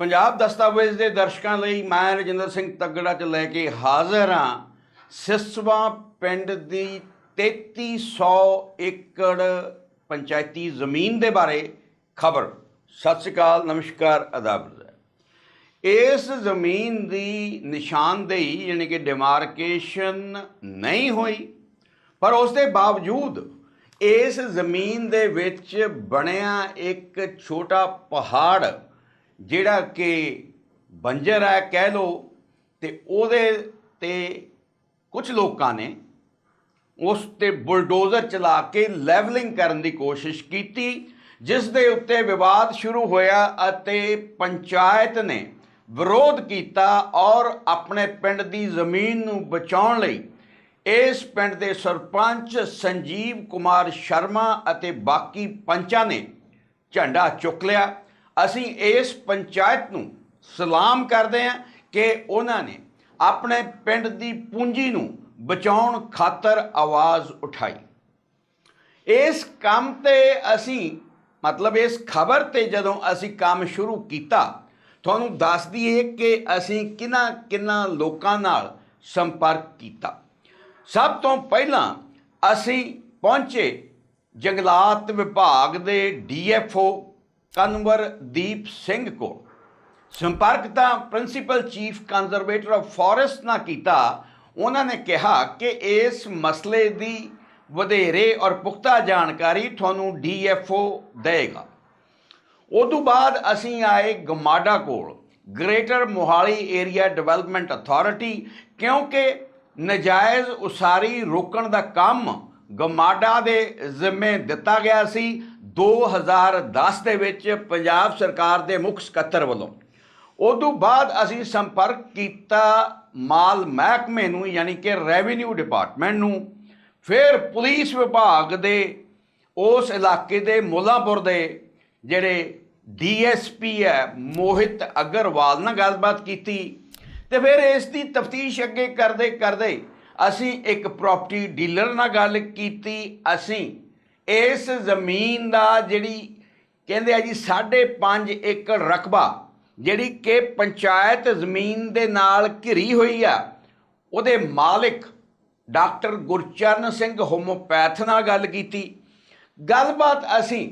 ਪੰਜਾਬ ਦਸਤਾਵੇਜ਼ ਦੇ ਦਰਸ਼ਕਾਂ ਲਈ ਮੈਂ ਰਜਿੰਦਰ ਸਿੰਘ ਤੱਗੜਾ ਚ ਲੈ ਕੇ ਹਾਜ਼ਰ ਹਾਂ। ਸਿਸਵਾ ਪਿੰਡ ਦੀ 3300 ਏਕੜ ਪੰਚਾਇਤੀ ਜ਼ਮੀਨ ਦੇ ਬਾਰੇ ਖਬਰ। ਸਤਿ ਸ਼੍ਰੀ ਅਕਾਲ, ਨਮਸਕਾਰ, ਆਦਾਬ ਇਸ ਜ਼ਮੀਨ ਦੀ ਨਿਸ਼ਾਨਦੇਹੀ ਯਾਨੀ ਕਿ ਡਿਮਾਰਕੇਸ਼ਨ ਨਹੀਂ ਹੋਈ, ਪਰ ਉਸ ਦੇ ਬਾਵਜੂਦ ਇਸ ਜ਼ਮੀਨ ਦੇ ਵਿੱਚ ਬਣਿਆ ਇੱਕ ਛੋਟਾ ਪਹਾੜ ਜਿਹੜਾ ਕਿ ਬੰਜਰ ਹੈ ਕਹਿ ਲੋ ਤੇ ਉਹਦੇ ਤੇ ਕੁਝ ਲੋਕਾਂ ਨੇ ਉਸ ਤੇ ਬੁਲਡੋਜ਼ਰ ਚਲਾ ਕੇ ਲੈਵਲਿੰਗ ਕਰਨ ਦੀ ਕੋਸ਼ਿਸ਼ ਕੀਤੀ, ਜਿਸ ਦੇ ਉੱਤੇ ਵਿਵਾਦ ਸ਼ੁਰੂ ਹੋਇਆ ਅਤੇ ਪੰਚਾਇਤ ਨੇ ਵਿਰੋਧ ਕੀਤਾ ਔਰ ਆਪਣੇ ਪਿੰਡ ਦੀ ਜ਼ਮੀਨ ਨੂੰ ਬਚਾਉਣ ਲਈ ਇਸ ਪਿੰਡ ਦੇ ਸਰਪੰਚ ਸੰਜੀਵ ਕੁਮਾਰ ਸ਼ਰਮਾ ਅਤੇ ਬਾਕੀ ਪੰਚਾਂ ਨੇ ਝੰਡਾ ਚੁੱਕ ਲਿਆ। ਅਸੀਂ ਇਸ ਪੰਚਾਇਤ ਨੂੰ ਸਲਾਮ ਕਰਦੇ ਹਾਂ ਕਿ ਉਹਨਾਂ ਨੇ ਆਪਣੇ ਪਿੰਡ ਦੀ ਪੂੰਜੀ ਨੂੰ ਬਚਾਉਣ ਖਾਤਰ ਆਵਾਜ਼ ਉਠਾਈ। ਇਸ ਕੰਮ ਤੇ ਅਸੀਂ, ਮਤਲਬ ਇਸ ਖਬਰ ਤੇ ਜਦੋਂ ਅਸੀਂ ਕੰਮ ਸ਼ੁਰੂ ਕੀਤਾ, ਤੁਹਾਨੂੰ ਦੱਸ ਦਈਏ ਕਿ ਅਸੀਂ ਕਿੰਨਾ ਕਿੰਨਾ ਲੋਕਾਂ ਨਾਲ ਸੰਪਰਕ ਕੀਤਾ। ਸਭ ਤੋਂ ਪਹਿਲਾਂ ਅਸੀਂ ਪਹੁੰਚੇ ਜੰਗਲਾਤ ਵਿਭਾਗ ਦੇ ਡੀਐਫਓ ਕਨਵਰਦੀਪ ਸਿੰਘ ਕੋਲ। ਸੰਪਰਕ ਤਾਂ principal chief conservator of forest ਨਾਲ ਕੀਤਾ। ਉਹਨਾਂ ਨੇ ਕਿਹਾ ਕਿ ਇਸ ਮਸਲੇ ਦੀ ਵਧੇਰੇ ਔਰ ਪੁਖਤਾ ਜਾਣਕਾਰੀ ਤੁਹਾਨੂੰ ਡੀਐਫਓ ਦੇਗਾ ਤੋਂ ਬਾਅਦ ਅਸੀਂ ਆਏ ਗਮਾਡਾ ਕੋਲ, greater Mohali area development authority, ਕਿਉਂਕਿ ਨਜਾਇਜ਼ ਉਸਾਰੀ ਰੋਕਣ ਦਾ ਕੰਮ ਗਮਾਡਾ ਦੇ ਜ਼ਿੰਮੇ ਦਿੱਤਾ ਗਿਆ ਸੀ। 2010 ਦੇ ਵਿੱਚ ਪੰਜਾਬ ਸਰਕਾਰ ਦੇ ਮੁੱਖ ਸਕੱਤਰ ਵੱਲੋਂ ਉਦੋਂ ਬਾਅਦ ਅਸੀਂ ਸੰਪਰਕ ਕੀਤਾ ਮਾਲ ਮਹਿਕਮੇ ਨੂੰ, ਯਾਨੀ ਕਿ ਰੈਵਨਿਊ ਡਿਪਾਰਟਮੈਂਟ ਨੂੰ। ਫਿਰ ਪੁਲਿਸ ਵਿਭਾਗ ਦੇ, ਉਸ ਇਲਾਕੇ ਦੇ ਮੁੱਲਾਂਪੁਰ ਦੇ ਜਿਹੜੇ ਡੀਐਸਪੀ ਹੈ, ਮੋਹਿਤ ਅਗਰਵਾਲ ਨਾਲ ਗੱਲਬਾਤ ਕੀਤੀ ਤੇ ਫਿਰ ਇਸ ਦੀ ਤਫਤੀਸ਼ ਅੱਗੇ ਕਰਦੇ ਕਰਦੇ ਅਸੀਂ ਇੱਕ ਪ੍ਰਾਪਰਟੀ ਡੀਲਰ ਨਾਲ ਗੱਲ ਕੀਤੀ। ਅਸੀਂ ਇਸ ਜ਼ਮੀਨ ਦਾ ਜਿਹੜੀ ਕਹਿੰਦੇ ਆ ਜੀ 5.5 ਏਕੜ ਰਕਬਾ, ਜਿਹੜੀ ਕਿ ਪੰਚਾਇਤ ਜ਼ਮੀਨ ਦੇ ਨਾਲ ਘਿਰੀ ਹੋਈ ਆ, ਉਹਦੇ ਮਾਲਕ ਡਾਕਟਰ ਗੁਰਚਰਨ ਸਿੰਘ ਹੋਮੋਪੈਥ ਨਾਲ ਗੱਲ ਕੀਤੀ। ਗੱਲਬਾਤ ਅਸੀਂ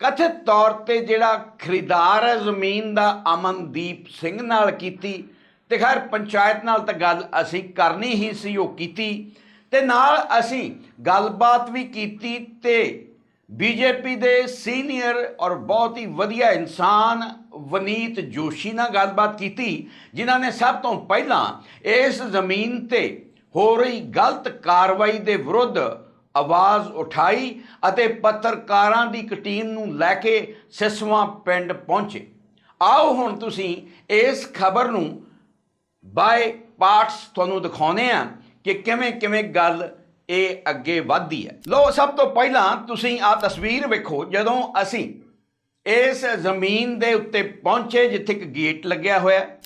ਕਥਿਤ ਤੌਰ ਤੇ ਜਿਹੜਾ ਖਰੀਦਾਰ ਹੈ ਜ਼ਮੀਨ ਦਾ ਅਮਨਦੀਪ ਸਿੰਘ ਨਾਲ ਕੀਤੀ, ਤੇ ਖੈਰ ਪੰਚਾਇਤ ਨਾਲ ਤਾਂ ਗੱਲ ਅਸੀਂ ਕਰਨੀ ਹੀ ਸੀ, ਉਹ ਕੀਤੀ। ਤੇ ਨਾਲ ਅਸੀਂ ਗੱਲਬਾਤ ਵੀ ਕੀਤੀ ਤੇ ਬੀਜੇਪੀ ਦੇ ਸੀਨੀਅਰ ਔਰ ਬਹੁਤ ਹੀ ਵਧੀਆ ਇਨਸਾਨ ਵਨੀਤ ਜੋਸ਼ੀ ਨਾਲ ਗੱਲਬਾਤ ਕੀਤੀ, ਜਿਨ੍ਹਾਂ ਨੇ ਸਭ ਤੋਂ ਪਹਿਲਾਂ ਇਸ ਜ਼ਮੀਨ ਤੇ ਹੋ ਰਹੀ ਗਲਤ ਕਾਰਵਾਈ ਦੇ ਵਿਰੁੱਧ ਆਵਾਜ਼ ਉਠਾਈ ਅਤੇ ਪੱਤਰਕਾਰਾਂ ਦੀ ਇੱਕ ਟੀਮ ਨੂੰ ਲੈ ਕੇ ਸਿਸਵਾ ਪਿੰਡ ਪਹੁੰਚੇ। ਆਓ ਹੁਣ ਤੁਸੀਂ ਇਸ ਖਬਰ ਨੂੰ ਬਾਏ ਪਾਰਟਸ ਤੁਹਾਨੂੰ ਦਿਖਾਉਨੇ ਆ ਕਿ ਕਿਵੇਂ ਕਿਵੇਂ ਗੱਲ ਇਹ ਅੱਗੇ ਵਧਦੀ ਹੈ। ਲੋ ਸਭ ਤੋਂ ਪਹਿਲਾਂ ਤੁਸੀਂ ਆ ਤਸਵੀਰ ਵੇਖੋ ਜਦੋਂ ਅਸੀਂ ਇਸ ਜ਼ਮੀਨ ਦੇ ਉੱਤੇ ਪਹੁੰਚੇ ਜਿੱਥੇ ਇੱਕ ਗੇਟ ਲੱਗਿਆ ਹੋਇਆ ਹੈ,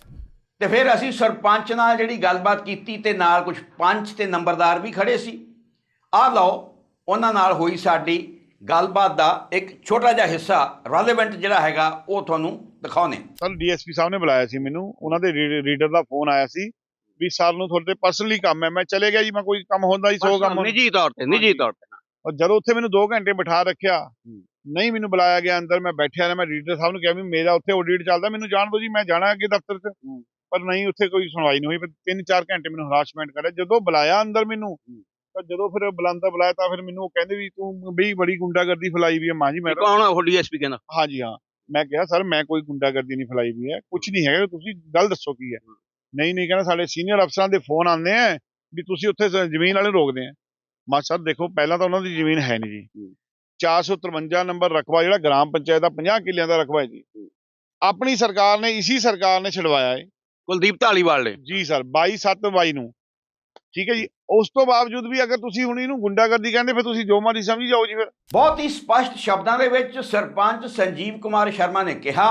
ਤੇ ਫਿਰ ਅਸੀਂ ਸਰਪੰਚ ਨਾਲ ਜਿਹੜੀ ਗੱਲਬਾਤ ਕੀਤੀ ਤੇ ਨਾਲ ਕੁਝ ਪੰਚ ਤੇ ਨੰਬਰਦਾਰ ਵੀ ਖੜੇ ਸੀ। ਆਹ ਲਓ ਉਹਨਾਂ ਨਾਲ ਹੋਈ ਸਾਡੀ ਗੱਲਬਾਤ ਦਾ ਇੱਕ ਛੋਟਾ ਜਿਹਾ ਹਿੱਸਾ ਰੈਲੇਵੈਂਟ ਜਿਹੜਾ ਹੈਗਾ ਉਹ ਤੁਹਾਨੂੰ ਦਿਖਾਉਨੇ ਕੱਲ ਡੀਐਸਪੀ ਸਾਹਿਬ ਨੇ ਬੁਲਾਇਆ ਸੀ ਮੈਨੂੰ। ਉਹਨਾਂ ਦੇ ਰੀਡਰ ਦਾ ਫੋਨ ਆਇਆ ਸੀ। ਵੀ ਸਰ ਨੂੰ ਤੁਹਾਡੇ ਪਰਸਨਲੀ ਕੰਮ ਹੈ। ਮੈਂ ਚਲੇ ਗਿਆ ਜੀ ਮੈਂ ਕੋਈ ਕੰਮ ਹੁੰਦਾ ਹੀ ਸੋ ਕੰਮ ਨਿੱਜੀ ਤੌਰ ਤੇ ਨਿੱਜੀ ਤੌਰ ਤੇ ਔਰ ਜਦੋਂ ਉੱਥੇ ਮੈਨੂੰ 2 ਘੰਟੇ ਬਿਠਾ ਰੱਖਿਆ ਨਹੀਂ ਮੈਨੂੰ ਬੁਲਾਇਆ ਗਿਆ ਅੰਦਰ ਮੈਂ ਬੈਠਿਆ ਰਿਹਾ ਮੈਂ ਰੀਡਰ ਸਾਹਿਬ ਨੂੰ ਕਿਹਾ ਵੀ ਮੇਰਾ ਉੱਥੇ ਆਡਿਟ ਚੱਲਦਾ ਮੈਨੂੰ ਜਾਣ ਦਿਓ ਜੀ ਮੈਂ ਜਾਣਾ ਅੱਗੇ ਦਫ਼ਤਰ 'ਚ। ਪਰ ਨਹੀਂ ਉੱਥੇ ਕੋਈ ਸੁਣਵਾਈ ਨਹੀਂ ਹੋਈ ਫਿਰ 3-4 ਘੰਟੇ ਮੈਨੂੰ ਹਰਾਸਮੈਂਟ ਕਰਿਆ। ਜਦੋਂ ਬੁਲਾਇਆ ਅੰਦਰ ਮੈਨੂੰ ਤਾਂ ਜਦੋਂ ਫਿਰ ਬੁਲਾਉਂਦਾ ਬੁਲਾਇਆ ਤਾਂ ਫਿਰ ਮੈਨੂੰ ਉਹ ਕਹਿੰਦੇ ਵੀ ਤੂੰ ਬਈ ਬੜੀ ਗੁੰਡਾਗਰਦੀ ਫੈਲਾਈ ਵੀ ਹੈ ਮਾਂ ਜੀ ਮੈਂ ਕੌਣ ਉਹ ਡੀਐਸਪੀ ਕਹਿੰਦਾ? ਹਾਂਜੀ ਹਾਂ। ਮੈਂ ਕਿਹਾ ਸਰ ਮੈਂ ਕੋਈ ਗੁੰਡਾਗਰਦੀ ਨਹੀਂ ਫੈਲਾਈ ਵੀ ਹੈ ਕੁਝ ਨਹੀਂ ਹੈਗਾ ਤੁਸੀਂ ਗੱਲ ਦੱਸੋ ਕੀ ਹੈ। ਨਹੀਂ ਨਹੀਂ ਕਹਿੰਦਾ ਸਾਡੇ ਸੀਨੀਅਰ ਅਫਸਰਾਂ ਦੇ ਫੋਨ ਆਉਂਦੇ ਆ ਵੀ ਤੁਸੀਂ ਉੱਥੇ ਜ਼ਮੀਨ ਵਾਲੇ ਰੋਕਦੇ ਆ। ਮੈਂ ਦੇਖੋ ਪਹਿਲਾਂ ਤਾਂ ਉਹਨਾਂ ਦੀ ਜ਼ਮੀਨ ਹੈ ਨਹੀਂ ਜੀ। 453 ਨੰਬਰ ਰਕਬਾ ਜਿਹੜਾ ਗ੍ਰਾਮ ਪੰਚਾਇਤ ਦਾ 50 ਕਿੱਲਿਆਂ ਦਾ ਰਕਬਾ ਹੈ ਜੀ। ਆਪਣੀ ਸਰਕਾਰ ਨੇ ਇਸੀ ਸਰਕਾਰ ਨੇ ਛਡਵਾਇਆ ਹੈ ਕੁਲਦੀਪ ਢਾਲੀਵਾਲ ਨੇ। ਜੀ ਸਰ 22/7/22 ਨੂੰ। ਠੀਕ ਹੈ ਜੀ? ਉਸ ਤੋਂ ਬਾਵਜੂਦ ਵੀ ਅਗਰ ਤੁਸੀਂ ਹੁਣ ਇਹਨੂੰ ਗੁੰਡਾਗਰਦੀ ਕਹਿੰਦੇ ਫਿਰ ਤੁਸੀਂ ਜੋ ਮਰਜ਼ੀ ਸਮਝੀ ਜਾਓ ਜੀ ਫਿਰ। ਬਹੁਤ ਹੀ ਸਪਸ਼ਟ ਸ਼ਬਦਾਂ ਦੇ ਵਿੱਚ ਸਰਪੰਚ ਸੰਜੀਵ ਕੁਮਾਰ ਸ਼ਰਮਾ ਨੇ ਕਿਹਾ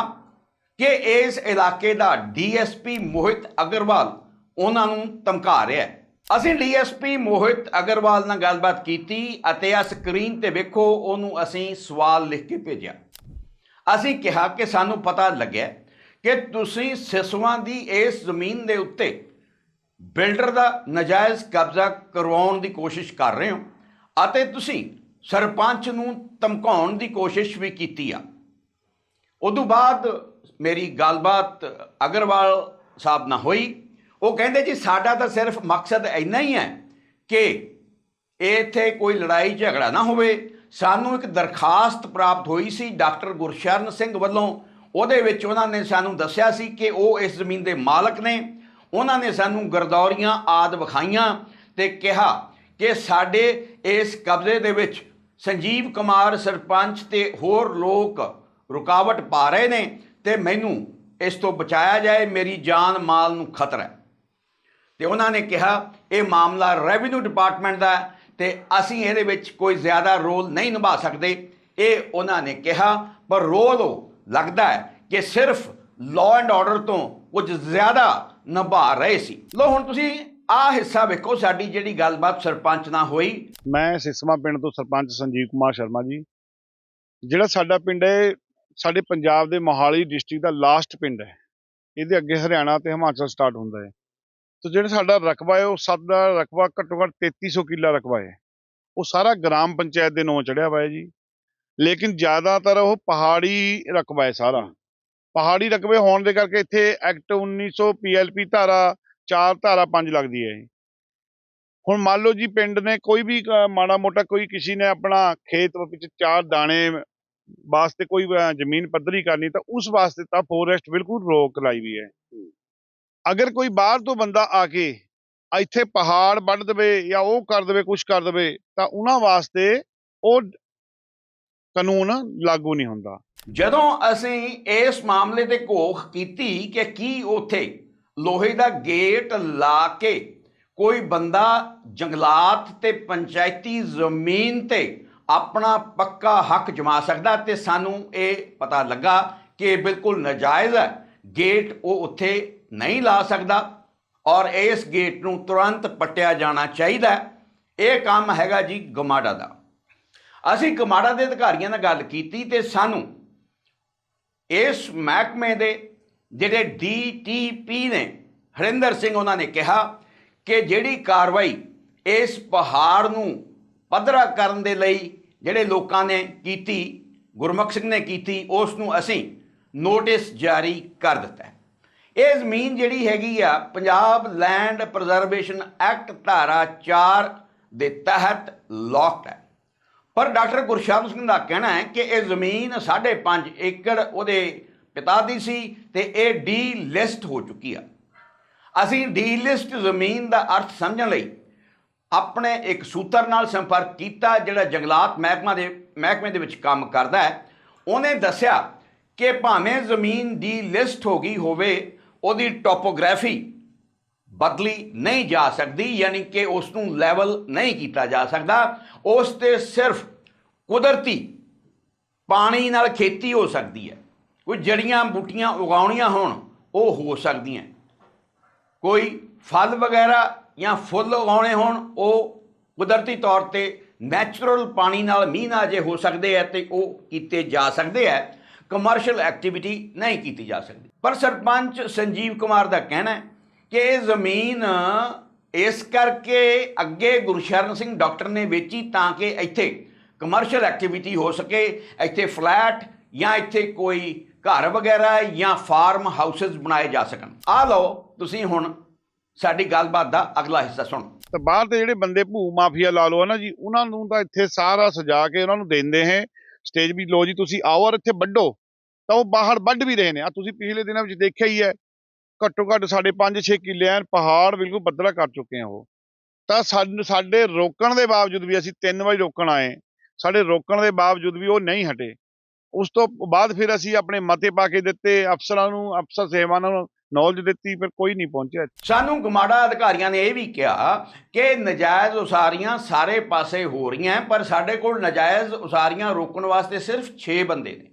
ਕਿ ਇਸ ਇਲਾਕੇ ਦਾ ਡੀਐਸਪੀ ਮੋਹਿਤ ਅਗਰਵਾਲ ਉਹਨਾਂ ਨੂੰ ਧਮਕਾ ਰਿਹਾ ਹੈ। ਅਸੀਂ ਡੀਐਸਪੀ ਮੋਹਿਤ ਅਗਰਵਾਲ ਨਾਲ ਗੱਲਬਾਤ ਕੀਤੀ ਅਤੇ ਆ ਸਕਰੀਨ ਤੇ ਵੇਖੋ, ਉਹਨੂੰ ਅਸੀਂ ਸਵਾਲ ਲਿਖ ਕੇ ਭੇਜਿਆ। ਅਸੀਂ ਕਿਹਾ ਕਿ ਸਾਨੂੰ ਪਤਾ ਲੱਗਿਆ ਕਿ ਤੁਸੀਂ ਸਿਸਵਾਂ ਦੀ ਇਸ ਜ਼ਮੀਨ ਦੇ ਉੱਤੇ ਬਿਲਡਰ ਦਾ ਨਜਾਇਜ਼ ਕਬਜ਼ਾ ਕਰਵਾਉਣ ਦੀ ਕੋਸ਼ਿਸ਼ ਕਰ ਰਹੇ ਹੋ ਅਤੇ ਤੁਸੀਂ ਸਰਪੰਚ ਨੂੰ ਧਮਕਾਉਣ ਦੀ ਕੋਸ਼ਿਸ਼ ਵੀ ਕੀਤੀ ਆ। ਉਦੋਂ ਬਾਅਦ ਮੇਰੀ ਗੱਲਬਾਤ ਅਗਰਵਾਲ ਸਾਹਿਬ ਨਾਲ ਹੋਈ। ਉਹ ਕਹਿੰਦੇ ਜੀ, ਸਾਡਾ ਤਾਂ ਸਿਰਫ ਮਕਸਦ ਇੰਨਾ ਹੀ ਹੈ ਕਿ ਇੱਥੇ ਕੋਈ ਲੜਾਈ ਝਗੜਾ ਨਾ ਹੋਵੇ। ਸਾਨੂੰ ਇੱਕ ਦਰਖਾਸਤ ਪ੍ਰਾਪਤ ਹੋਈ ਸੀ ਡਾਕਟਰ ਗੁਰਸ਼ਰਨ ਸਿੰਘ ਵੱਲੋਂ। ਉਹਦੇ ਵਿੱਚ ਉਹਨਾਂ ਨੇ ਸਾਨੂੰ ਦੱਸਿਆ ਸੀ ਕਿ ਉਹ ਇਸ ਜ਼ਮੀਨ ਦੇ ਮਾਲਕ ਨੇ। ਉਹਨਾਂ ਨੇ ਸਾਨੂੰ ਗਰਦੌਰੀਆਂ ਆਦ ਵਿਖਾਈਆਂ ਤੇ ਕਿਹਾ ਕਿ ਸਾਡੇ ਇਸ ਕਬਜ਼ੇ ਦੇ ਵਿੱਚ ਸੰਜੀਵ ਕੁਮਾਰ ਸਰਪੰਚ ਤੇ ਹੋਰ ਲੋਕ ਰੁਕਾਵਟ ਪਾ ਰਹੇ ਨੇ। ਤੇ ਮੈਨੂੰ ਇਸ ਤੋਂ ਬਚਾਇਆ ਜਾਏ, ਮੇਰੀ ਜਾਨ ਮਾਲ ਨੂੰ ਖਤਰਾ ਹੈ। ਤੇ ਉਹਨਾਂ ਨੇ ਕਿਹਾ, ਇਹ ਮਾਮਲਾ ਰੈਵਨਿਊ ਡਿਪਾਰਟਮੈਂਟ ਦਾ ਹੈ ਤੇ ਅਸੀਂ ਇਹਦੇ ਵਿੱਚ ਕੋਈ ਜ਼ਿਆਦਾ ਰੋਲ ਨਹੀਂ ਨਿਭਾ ਸਕਦੇ। ਇਹ ਉਹਨਾਂ ਨੇ ਕਿਹਾ, ਪਰ ਰੋਲ ਲੱਗਦਾ ਹੈ ਕਿ ਸਿਰਫ ਲਾਅ ਐਂਡ ਆਰਡਰ ਤੋਂ ਕੁਝ ਜ਼ਿਆਦਾ ਨਿਭਾ ਰਹੇ ਸੀ। ਲੋ ਹੁਣ ਤੁਸੀਂ ਆਹ ਹਿੱਸਾ ਵੇਖੋ, ਸਾਡੀ ਜਿਹੜੀ ਗੱਲਬਾਤ ਸਰਪੰਚ ਨਾਲ ਹੋਈ। ਮੈਂ ਸਿਸਮਾ ਪਿੰਡ ਤੋਂ ਸਰਪੰਚ ਸੰਜੀਵ ਕੁਮਾਰ ਸ਼ਰਮਾ ਜੀ। ਜਿਹੜਾ ਸਾਡਾ ਪਿੰਡ ਹੈ ਸਾਡੇ ਪੰਜਾਬ ਦੇ ਮੋਹਾਲੀ ਡਿਸਟ੍ਰਿਕਟ ਦਾ ਲਾਸਟ ਪਿੰਡ ਹੈ। ਇਹਦੇ ਅੱਗੇ ਹਰਿਆਣਾ ਤੇ ਹਿਮਾਚਲ ਸਟਾਰਟ ਹੁੰਦਾ ਹੈ। ਤੇ ਜਿਹੜਾ ਸਾਡਾ ਰਕਬਾ ਹੈ, ਉਹ ਸੱਤ ਦਾ ਰਕਬਾ ਘੱਟੋ ਘੱਟ 3300 ਕਿੱਲਾ ਰਕਬਾ ਹੈ। ਉਹ ਸਾਰਾ ਗ੍ਰਾਮ ਪੰਚਾਇਤ ਦੇ ਨਾਂ ਚੜਿਆ ਹੋਇਆ ਹੈ ਜੀ। ਲੇਕਿਨ ਜ਼ਿਆਦਾਤਰ ਉਹ ਪਹਾੜੀ ਰਕਬਾ ਹੈ ਸਾਰਾ। ਪਹਾੜੀ ਰਕਬੇ ਹੋਣ ਦੇ ਕਰਕੇ ਇੱਥੇ ਐਕਟ 1900 ਪੀਐਲਪੀ ਧਾਰਾ 4 ਧਾਰਾ 5 ਲੱਗਦੀ ਹੈ ਜੀ। ਹੁਣ ਮੰਨ ਲਓ ਜੀ ਪਿੰਡ ਨੇ ਕੋਈ ਵੀ ਮਾੜਾ ਮੋਟਾ ਕੋਈ ਕਿਸੇ ਨੇ ਆਪਣਾ ਖੇਤ ਵਿੱਚ ਚਾਰ ਦਾਣੇ ਵਾਸਤੇ ਕੋਈ ਜ਼ਮੀਨ ਪੱਧਰੀ ਕਰਨੀ ਤਾਂ ਉਸ ਵਾਸਤੇ ਤਾਂ ਫੋਰੈਸਟ ਬਿਲਕੁਲ ਰੋਕ ਲਾਈ ਵੀ ਹੈ। ਅਗਰ ਕੋਈ ਬਾਹਰ ਤੋਂ ਬੰਦਾ ਆ ਕੇ ਇੱਥੇ ਪਹਾੜ ਵੱਢ ਦੇਵੇ ਜਾਂ ਉਹ ਕਰ ਦੇਵੇ ਕੁਝ ਕਰ ਦੇਵੇ ਤਾਂ ਉਹਨਾਂ ਵਾਸਤੇ ਉਹ ਕਾਨੂੰਨ ਲਾਗੂ ਨਹੀਂ ਹੁੰਦਾ। ਜਦੋਂ ਅਸੀਂ ਇਸ ਮਾਮਲੇ ਤੇ ਘੋਖ ਕੀਤੀ ਕਿ ਕੀ ਉਥੇ ਲੋਹੇ ਦਾ ਗੇਟ ਲਾ ਕੇ ਕੋਈ ਬੰਦਾ ਜੰਗਲਾਤ ਤੇ ਪੰਚਾਇਤੀ ਜ਼ਮੀਨ ਤੇ ਆਪਣਾ ਪੱਕਾ ਹੱਕ ਜਮਾ ਸਕਦਾ ਤੇ ਸਾਨੂੰ ਇਹ ਪਤਾ ਲੱਗਾ ਕਿ ਇਹ ਬਿਲਕੁਲ ਨਾਜਾਇਜ਼ ਹੈ। ਗੇਟ ਉਹ ਉੱਥੇ ਨਹੀਂ ਲਾ ਸਕਦਾ ਔਰ ਇਸ ਗੇਟ ਨੂੰ ਤੁਰੰਤ ਪੱਟਿਆ ਜਾਣਾ ਚਾਹੀਦਾ ਇਹ ਕੰਮ ਹੈਗਾ ਜੀ ਗਮਾੜਾ ਦਾ। ਅਸੀਂ ਗਮਾੜਾ ਦੇ ਅਧਿਕਾਰੀਆਂ ਨਾਲ ਗੱਲ ਕੀਤੀ ਤੇ ਸਾਨੂੰ ਇਸ ਮਹਿਕਮੇ ਦੇ ਜਿਹੜੇ ਡੀਟੀਪੀ ਨੇ, ਹਰਿੰਦਰ ਸਿੰਘ ਉਹਨਾਂ ਨੇ ਕਿਹਾ ਕਿ ਜਿਹੜੀ ਕਾਰਵਾਈ ਇਸ ਪਹਾੜ ਨੂੰ ਪੱਧਰਾ ਕਰਨ ਦੇ ਲਈ ਜਿਹੜੇ ਲੋਕਾਂ ਨੇ ਕੀਤੀ, ਗੁਰਮੁਖ ਸਿੰਘ ਨੇ ਕੀਤੀ ਉਸ ਨੂੰ ਅਸੀਂ ਨੋਟਿਸ ਜਾਰੀ ਕਰ ਦਿੱਤਾ ਇਹ ਜ਼ਮੀਨ ਜਿਹੜੀ ਹੈਗੀ ਆ, ਪੰਜਾਬ ਲੈਂਡ ਪ੍ਰੀਜ਼ਰਵੇਸ਼ਨ ਐਕਟ ਧਾਰਾ 4 ਦੇ ਤਹਿਤ ਲੋਕਡ ਹੈ। ਪਰ ਡਾਕਟਰ ਗੁਰਸ਼ਰਨ ਸਿੰਘ ਦਾ ਕਹਿਣਾ ਹੈ ਕਿ ਇਹ ਜ਼ਮੀਨ 5.5 ਏਕੜ ਉਹਦੇ ਪਿਤਾ ਦੀ ਸੀ ਤੇ ਇਹ ਡੀ ਲਿਸਟ ਹੋ ਚੁੱਕੀ ਆ। ਅਸੀਂ ਡੀ ਲਿਸਟ ਜ਼ਮੀਨ ਦਾ ਅਰਥ ਸਮਝਣ ਲਈ ਆਪਣੇ ਇੱਕ ਸੂਤਰ ਨਾਲ ਸੰਪਰਕ ਕੀਤਾ ਜਿਹੜਾ ਜੰਗਲਾਤ ਮਹਿਕਮਾ ਦੇ ਮਹਿਕਮੇ ਦੇ ਵਿੱਚ ਕੰਮ ਕਰਦਾ ਹੈ, ਉਹਨੇ ਦੱਸਿਆ ਕਿ ਭਾਵੇਂ ਜ਼ਮੀਨ ਦੀ ਲਿਸਟ ਹੋ ਗਈ ਹੋਵੇ, ਉਹਦੀ ਟੋਪੋਗ੍ਰਾਫੀ ਬਦਲੀ ਨਹੀਂ ਜਾ ਸਕਦੀ, ਯਾਨੀ ਕਿ ਉਸ ਨੂੰ ਲੈਵਲ ਨਹੀਂ ਕੀਤਾ ਜਾ ਸਕਦਾ। ਉਸ ਤੇ ਸਿਰਫ ਕੁਦਰਤੀ ਪਾਣੀ ਨਾਲ ਖੇਤੀ ਹੋ ਸਕਦੀ ਹੈ। ਕੋਈ ਜੜੀਆਂ ਬੂਟੀਆਂ ਉਗਾਉਣੀਆਂ ਹੋਣ, ਉਹ ਹੋ ਸਕਦੀਆਂ। ਕੋਈ ਫਲ ਵਗੈਰਾ ਜਾਂ ਫੁੱਲ ਉਗਾਉਣੇ ਹੋਣ, ਉਹ ਕੁਦਰਤੀ ਤੌਰ ਤੇ ਨੈਚੁਰਲ ਪਾਣੀ ਨਾਲ ਮੀਂਹ ਨਾਲ ਜੇ ਹੋ ਸਕਦੇ ਆ ਤੇ ਉਹ ਕੀਤੇ ਜਾ ਸਕਦੇ ਆ ਕਮਰਸ਼ੀਅਲ ਐਕਟੀਵਿਟੀ ਨਹੀਂ ਕੀਤੀ ਜਾ ਸਕਦੀ। ਪਰ ਸਰਪੰਚ ਸੰਜੀਵ ਕੁਮਾਰ ਦਾ ਕਹਿਣਾ ਹੈ ਕਿ ਇਹ ਜ਼ਮੀਨ ਇਸ ਕਰਕੇ ਅੱਗੇ ਗੁਰਸ਼ਰਨ ਸਿੰਘ ਡਾਕਟਰ ਨੇ ਵੇਚੀ ਤਾਂ ਕਿ ਇੱਥੇ ਕਮਰਸ਼ੀਅਲ ਐਕਟੀਵਿਟੀ ਹੋ ਸਕੇ, ਇੱਥੇ ਫਲੈਟ ਜਾਂ ਇੱਥੇ ਕੋਈ ਘਰ ਵਗੈਰਾ ਜਾਂ ਫਾਰਮ ਹਾਊਸਸ ਬਣਾਏ ਜਾ ਸਕਣ। ਆ ਲਓ, ਤੁਸੀਂ ਹੁਣ ਸਾਡੀ ਗੱਲਬਾਤ ਦਾ ਅਗਲਾ ਹਿੱਸਾ ਸੁਣੋ। ਤਾਂ ਬਾਹਰ ਦੇ ਜਿਹੜੇ ਬੰਦੇ ਭੂ ਮਾਫੀਆ ਲਾ ਲਓ ਨਾ ਜੀ, ਉਹਨਾਂ ਨੂੰ ਤਾਂ ਇੱਥੇ ਸਾਰਾ ਸਜਾ ਕੇ ਉਹਨਾਂ ਨੂੰ ਦਿੰਦੇ ਹੈ। ਸਟੇਜ ਵੀ ਲੋ ਜੀ, ਤੁਸੀਂ ਆਓ ਔਰ ਇੱਥੇ ਵੱਢੋ। ਤਾਂ ਉਹ ਬਾਹਰ ਵੱਢ ਵੀ ਰਹੇ ਨੇ। ਆ ਤੁਸੀਂ ਪਿਛਲੇ ਦਿਨਾਂ ਵਿੱਚ ਦੇਖਿਆ ਹੀ ਹੈ, ਘੱਟੋ ਘੱਟ ਸਾਡੇ 5-6 ਕਿੱਲੇ ਐਨ ਪਹਾੜ ਬਿਲਕੁਲ ਬੱਦਲਾ ਕਰ ਚੁੱਕੇ ਆ ਉਹ। ਤਾਂ ਸਾਡੇ ਸਾਡੇ ਰੋਕਣ ਦੇ ਬਾਵਜੂਦ ਵੀ ਅਸੀਂ ਤਿੰਨ ਵਾਰੀ ਰੋਕਣ ਆਏ। ਸਾਡੇ ਰੋਕਣ ਦੇ ਬਾਵਜੂਦ ਵੀ ਉਹ ਨਹੀਂ ਹਟੇ। ਉਸ ਤੋਂ ਬਾਅਦ ਫਿਰ ਅਸੀਂ ਆਪਣੇ ਮਤੇ ਪਾ ਕੇ ਦਿੱਤੇ, ਅਫਸਰਾਂ ਨੂੰ, ਅਫਸਰ ਸੇਵਾਨਾਂ ਨੂੰ ਨੌਲੇਜ ਦਿੱਤੀ ਪਰ ਕੋਈ ਨਹੀਂ ਪਹੁੰਚਿਆ। ਸਾਨੂੰ ਗਮਾੜਾ ਅਧਿਕਾਰੀਆਂ ਨੇ ਇਹ ਵੀ ਕਿਹਾ ਕਿ ਨਜਾਇਜ਼ ਉਸਾਰੀਆਂ ਸਾਰੇ ਪਾਸੇ ਹੋ ਰਹੀਆਂ ਪਰ ਸਾਡੇ ਕੋਲ ਨਜਾਇਜ਼ ਉਸਾਰੀਆਂ ਰੋਕਣ ਵਾਸਤੇ ਸਿਰਫ 6 ਬੰਦੇ ਨੇ।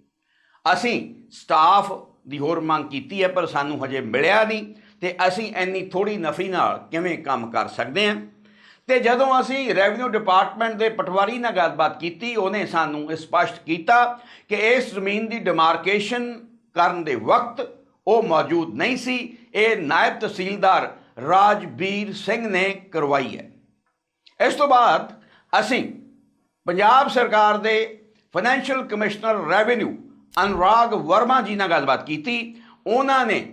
ਅਸੀਂ ਸਟਾਫ ਦੀ ਹੋਰ ਮੰਗ ਕੀਤੀ ਹੈ, ਪਰ ਸਾਨੂੰ ਹਜੇ ਮਿਲਿਆ ਨਹੀਂ ਤੇ ਅਸੀਂ ਇੰਨੀ ਥੋੜੀ ਨਫੀ ਨਾਲ ਕਿਵੇਂ ਕੰਮ ਕਰ ਸਕਦੇ ਹਾਂ? ਤੇ ਜਦੋਂ ਅਸੀਂ ਰੈਵਨਿਊ ਡਿਪਾਰਟਮੈਂਟ ਦੇ ਪਟਵਾਰੀ ਨਾਲ ਗੱਲਬਾਤ ਕੀਤੀ, ਉਹਨੇ ਸਾਨੂੰ ਇਹ ਸਪਸ਼ਟ ਕੀਤਾ ਕਿ ਇਸ ਜ਼ਮੀਨ ਦੀ ਡਿਮਾਰਕੇਸ਼ਨ ਕਰਨ ਦੇ ਵਕਤ ਉਹ ਮੌਜੂਦ ਨਹੀਂ ਸੀ। ਇਹ ਨਾਇਬ ਤਹਿਸੀਲਦਾਰ ਰਾਜਵੀਰ ਸਿੰਘ ਨੇ ਕਰਵਾਈ ਹੈ। ਇਸ ਤੋਂ ਬਾਅਦ ਅਸੀਂ ਪੰਜਾਬ ਸਰਕਾਰ ਦੇ financial commissioner revenue Anurag Verma ji ਨਾਲ ਗੱਲਬਾਤ ਕੀਤੀ। ਉਹਨਾਂ ਨੇ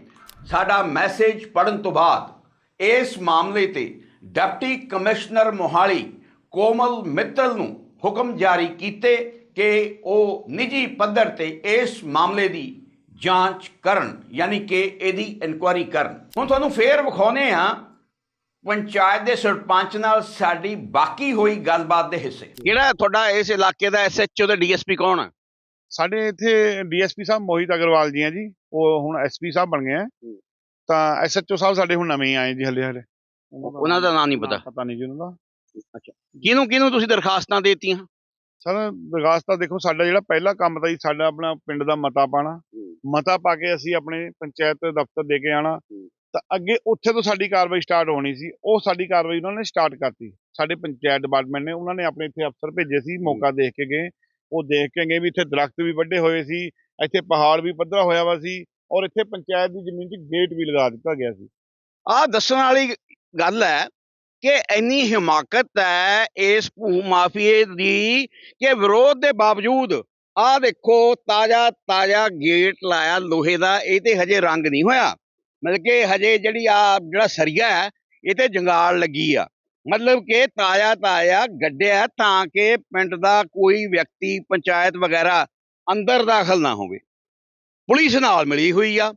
ਸਾਡਾ ਮੈਸੇਜ ਪੜਨ ਤੋਂ ਬਾਅਦ ਇਸ ਮਾਮਲੇ ਤੇ ਡਿਪਟੀ ਕਮਿਸ਼ਨਰ ਮੋਹਾਲੀ ਕੋਮਲ ਮਿੱਤਲ ਨੂੰ ਹੁਕਮ ਜਾਰੀ ਕੀਤੇ ਕਿ ਉਹ ਨਿੱਜੀ ਪੱਧਰ ਤੇ ਇਸ ਮਾਮਲੇ ਦੀ ਜਾਂਚ ਕਰਨ ਯਾਨੀ ਕਿ ਇਹਦੀ ਇਨਕੁਆਇਰੀ ਕਰਨ। ਹੁਣ ਤੁਹਾਨੂੰ ਫੇਰ ਵਿਖਾਉਨੇ ਆ ਪੰਚਾਇਤ ਦੇ ਸਰਪੰਚ ਨਾਲ ਸਾਡੀ ਬਾਕੀ ਹੋਈ ਗੱਲਬਾਤ ਦੇ ਹਿੱਸੇ। ਕਿਹੜਾ ਤੁਹਾਡਾ ਇਸ ਇਲਾਕੇ ਦਾ ਐਸਐਚਓ ਤੇ ਡੀਐਸਪੀ ਕੌਣ ਹੈ ਸਾਡੇ ਇੱਥੇ ਡੀਐਸਪੀ ਸਾਹਿਬ ਮੋਹਿਤ ਅਗਰਵਾਲ ਜੀ ਆ ਜੀ। ਉਹ ਹੁਣ ਐਸਪੀ ਸਾਹਿਬ ਬਣ ਗਏ ਆ। ਤਾਂ ਐਸਐਚਓ ਸਾਹਿਬ ਸਾਡੇ ਹੁਣ ਨਵੇਂ ਆਏ ਜੀ ਹਲੇ ਹਲੇ। ਉਹਨਾਂ ਦਾ ਨਾਂ ਨਹੀਂ ਪਤਾ। ਪਤਾ ਨਹੀਂ ਜੀ ਉਹਨਾਂ ਦਾ। ਕਿਹਨੂੰ ਕਿਹਨੂੰ ਤੁਸੀਂ ਦਰਖਾਸਤਾਂ ਦੇਤੀਆਂ? ਸਰ ਵਿਕਾਸ ਤਾਂ ਦੇਖੋ ਸਾਡਾ ਜਿਹੜਾ ਪਹਿਲਾ ਕੰਮ ਤਾਂ ਜੀ ਸਾਡਾ ਆਪਣਾ ਪਿੰਡ ਦਾ ਮਤਾ ਪਾਣਾ। ਮਤਾ ਪਾ ਕੇ ਅਸੀਂ ਆਪਣੇ ਪੰਚਾਇਤ ਦਫ਼ਤਰ ਦੇ ਕੇ ਆਣਾ। ਤਾਂ ਅੱਗੇ ਉੱਥੇ ਤੋਂ ਸਾਡੀ ਕਾਰਵਾਈ ਸਟਾਰਟ ਹੋਣੀ ਸੀ। ਉਹ ਸਾਡੀ ਕਾਰਵਾਈ ਉਹਨਾਂ ਨੇ ਸਟਾਰਟ ਕਰਤੀ। ਸਾਡੇ ਪੰਚਾਇਤ ਡਿਪਾਰਟਮੈਂਟ ਨੇ ਉਹਨਾਂ ਨੇ ਆਪਣੇ ਇੱਥੇ ਅਫਸਰ ਭੇਜੇ ਸੀ ਮੌਕਾ ਦੇਖ ਕੇ ਗਏ। ਉਹ ਦੇਖ ਕੇ ਗਏ ਵੀ ਇੱਥੇ ਦਰਖਤ ਵੀ ਵੱਡੇ ਹੋਏ ਸੀ ਇੱਥੇ ਪਹਾੜ ਵੀ ਪੱਧਰਾ ਹੋਇਆ ਵਾ ਸੀ ਔਰ ਇੱਥੇ ਪੰਚਾਇਤ ਦੀ ਜ਼ਮੀਨ 'ਚ ਗੇਟ ਵੀ ਲਗਾ ਦਿੱਤਾ ਗਿਆ ਸੀ। ਆਹ ਦੱਸਣ ਵਾਲੀ ਗੱਲ ਹੈ ਕਿ ਇੰਨੀ ਹਿਮਾਕਤ ਹੈ ਇਸ ਭੂ ਮਾਫੀਏ ਦੀ ਕਿ ਵਿਰੋਧ ਦੇ ਬਾਵਜੂਦ, ਆਹ ਦੇਖੋ ਤਾਜ਼ਾ ਤਾਜ਼ਾ ਗੇਟ ਲਾਇਆ ਲੋਹੇ ਦਾ, ਇਹ ਤੇ ਹਜੇ ਰੰਗ ਨਹੀਂ ਹੋਇਆ। ਮਤਲਬ ਕਿ ਹਜੇ ਜਿਹੜੀ ਆ, ਜਿਹੜਾ ਸਰੀਆ ਹੈ, ਇਹ ਤੇ ਜੰਗਾਲ ਲੱਗੀ ਆ। ਮਤਲਬ ਕਿ ਤਾਜ਼ਾ ਤਾਜ਼ਾ ਗੱਡਿਆ ਤਾਂ ਕਿ ਪਿੰਡ ਦਾ ਕੋਈ ਵਿਅਕਤੀ, ਪੰਚਾਇਤ ਵਗੈਰਾ ਅੰਦਰ ਦਾਖਲ ਨਾ ਹੋਵੇ। ਪੁਲਿਸ ਨਾਲ ਮਿਲੀ ਹੋਈ ਆ।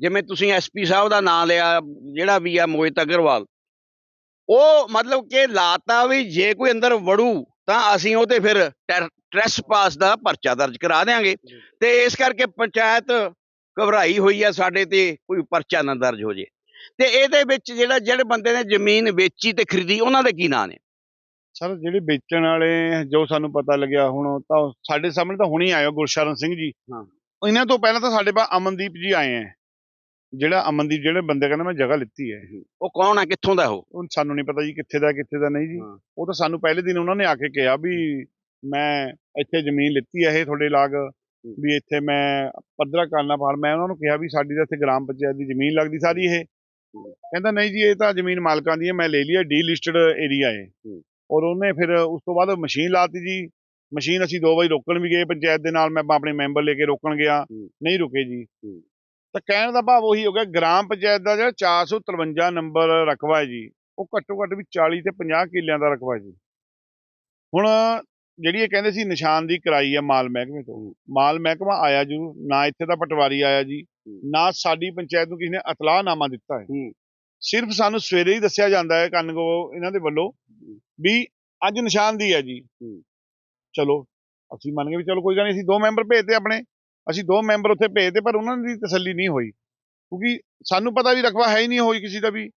ਜਿਵੇਂ ਤੁਸੀਂ ਐਸਪੀ ਸਾਹਿਬ ਦਾ ਨਾਮ ਲਿਆ, ਜਿਹੜਾ ਵੀ ਆ ਮੋਹਿਤ ਅਗਰਵਾਲ। ਉਹ ਮਤਲਬ ਕਿ ਲਾਤਾ ਵੀ ਜੇ ਕੋਈ ਅੰਦਰ ਵੜੂ ਤਾਂ ਅਸੀਂ ਉਹ ਤੇ ਫਿਰ ਟ੍ਰੈਸਪਾਸ ਦਾ ਪਰਚਾ ਦਰਜ ਕਰਾ ਦੇਾਂਗੇ ਤੇ ਇਸ ਕਰਕੇ ਪੰਚਾਇਤ ਘਬਰਾਈ ਹੋਈ ਆ ਸਾਡੇ ਤੇ ਕੋਈ ਪਰਚਾ ਨਾ ਦਰਜ ਹੋ ਜੇ। ਤੇ ਇਹਦੇ ਵਿੱਚ ਜਿਹੜਾ ਜਿਹੜੇ ਬੰਦੇ ਨੇ ਜ਼ਮੀਨ ਵੇਚੀ ਤੇ ਖਰੀਦੀ ਉਹਨਾਂ ਦੇ ਕੀ ਨਾਂ ਨੇ? ਸਰ ਜਿਹੜੇ ਵੇਚਣ ਵਾਲੇ ਜੋ ਸਾਨੂੰ ਪਤਾ ਲੱਗਿਆ ਹੁਣ ਤਾਂ ਸਾਡੇ ਸਾਹਮਣੇ ਤਾਂ ਹੁਣੀ ਆਇਆ ਗੁਰਸ਼ਰਨ ਸਿੰਘ ਜੀ। ਹਾਂ। ਇਹਨਾਂ ਤੋਂ ਪਹਿਲਾਂ ਤਾਂ ਸਾਡੇ ਪਾਸ ਅਮਨਦੀਪ ਜੀ ਆਏ ਹੈ ਜਿਹੜਾ ਅਮਨਦੀਪ ਜਿਹੜੇ ਬੰਦੇ ਕਹਿੰਦੇ ਮੈਂ ਜਗ੍ਹਾ ਲਿੱਤੀ ਹੈ ਉਹ ਕੌਣ ਹੈ? ਕਿੱਥੋਂ ਦਾ ਉਹ? ਸਾਨੂੰ ਨਹੀਂ ਪਤਾ ਜੀ ਕਿੱਥੇ ਦਾ ਕਿੱਥੇ ਦਾ ਨਹੀਂ ਜੀ। ਹਾਂ। ਉਹ ਤਾਂ ਸਾਨੂੰ ਪਹਿਲੇ ਦਿਨ ਉਹਨਾਂ ਨੇ ਆ ਕੇ ਕਿਹਾ ਵੀ ਮੈਂ ਇੱਥੇ ਜ਼ਮੀਨ ਲਿੱਤੀ ਹੈ ਇਹ ਤੁਹਾਡੇ ਲਾਗ ਵੀ ਇੱਥੇ ਮੈਂ ਪੱਧਰਾ ਕਰਨਾ ਫੜ ਮੈਂ ਉਹਨਾਂ ਨੂੰ ਕਿਹਾ ਵੀ ਸਾਡੀ ਤਾਂ ਇੱਥੇ ਗ੍ਰਾਮ ਪੰਚਾਇਤ ਦੀ ਜ਼ਮੀਨ ਲੱਗਦੀ ਸਾਰੀ ਇਹ। ਕਹਿੰਦਾ ਨਹੀਂ ਜੀ ਇਹ ਤਾਂ ਜ਼ਮੀਨ ਮਾਲਕਾਂ ਦੀ ਹੈ ਮੈਂ ਲੈ ਲਈ ਹੈ ਡੀ ਲਿਸਟਡ ਏਰੀਆ ਹੈ। ਔਰ ਉਹਨੇ ਫਿਰ ਉਸ ਤੋਂ ਬਾਅਦ ਮਸ਼ੀਨ ਲਾਤੀ ਜੀ। ਮਸ਼ੀਨ ਅਸੀਂ ਦੋ ਵਾਰੀ ਰੋਕਣ ਵੀ ਗਏ ਪੰਚਾਇਤ ਦੇ ਨਾਲ ਮੈਂ ਆਪਣੇ ਮੈਂਬਰ ਲੈ ਕੇ ਰੋਕਣ ਗਿਆ। ਹੂੰ। ਨਹੀਂ ਰੁਕੇ ਜੀ। ਤਾਂ ਕਹਿਣ ਦਾ ਭਾਵ ਉਹੀ ਹੋ ਗਿਆ ਗ੍ਰਾਮ ਪੰਚਾਇਤ ਦਾ ਜਿਹੜਾ 453 ਨੰਬਰ ਰਕਬਾ ਹੈ ਜੀ ਉਹ ਘੱਟੋ ਘੱਟ ਵੀ 40 ਤੇ 50 ਕਿੱਲਿਆਂ ਦਾ ਰਕਬਾ ਜੀ। ਹੁਣ ਜਿਹੜੀ ਇਹ ਕਹਿੰਦੇ ਸੀ ਨਿਸ਼ਾਨ ਦੀ ਕਰਾਈ ਹੈ ਮਾਲ ਮਹਿਕਮੇ ਤੋਂ ਮਾਲ ਮਹਿਕਮਾ ਆਇਆ ਜਰੂਰ ਨਾ ਇੱਥੇ ਦਾ ਪਟਵਾਰੀ ਆਇਆ ਜੀ ਨਾ ਸਾਡੀ ਪੰਚਾਇਤ ਨੂੰ ਕਿਸੇ ਨੇ ਇਤਲਾਹਨਾਮਾ ਦਿੱਤਾ ਹੈ। ਹੂੰ। ਸਿਰਫ ਸਾਨੂੰ ਸਵੇਰੇ ਹੀ ਦੱਸਿਆ ਜਾਂਦਾ ਹੈ ਕੰਨਗੋ ਇਹਨਾਂ ਦੇ ਵੱਲੋਂ ਵੀ ਅੱਜ ਨਿਸ਼ਾਨਦੀ ਹੈ ਜੀ। ਚਲੋ ਅਸੀਂ ਮੰਨ ਗਏ ਵੀ ਚਲੋ ਕੋਈ ਗੱਲ ਨਹੀਂ ਅਸੀਂ ਦੋ ਮੈਂਬਰ ਭੇਜਦੇ ਆਪਣੇ। ਅਸੀਂ ਦੋ ਮੈਂਬਰ ਉੱਥੇ ਭੇਜਦੇ, ਪਰ ਉਹਨਾਂ ਦੀ ਤਸੱਲੀ ਨਹੀਂ ਹੋਈ। ਕਿਉਂਕਿ ਸਾਨੂੰ ਪਤਾ ਵੀ ਰਕਬਾ ਹੈ ਹੀ ਨਹੀਂ ਹੋਈ ਕਿਸੇ ਦਾ ਵੀ।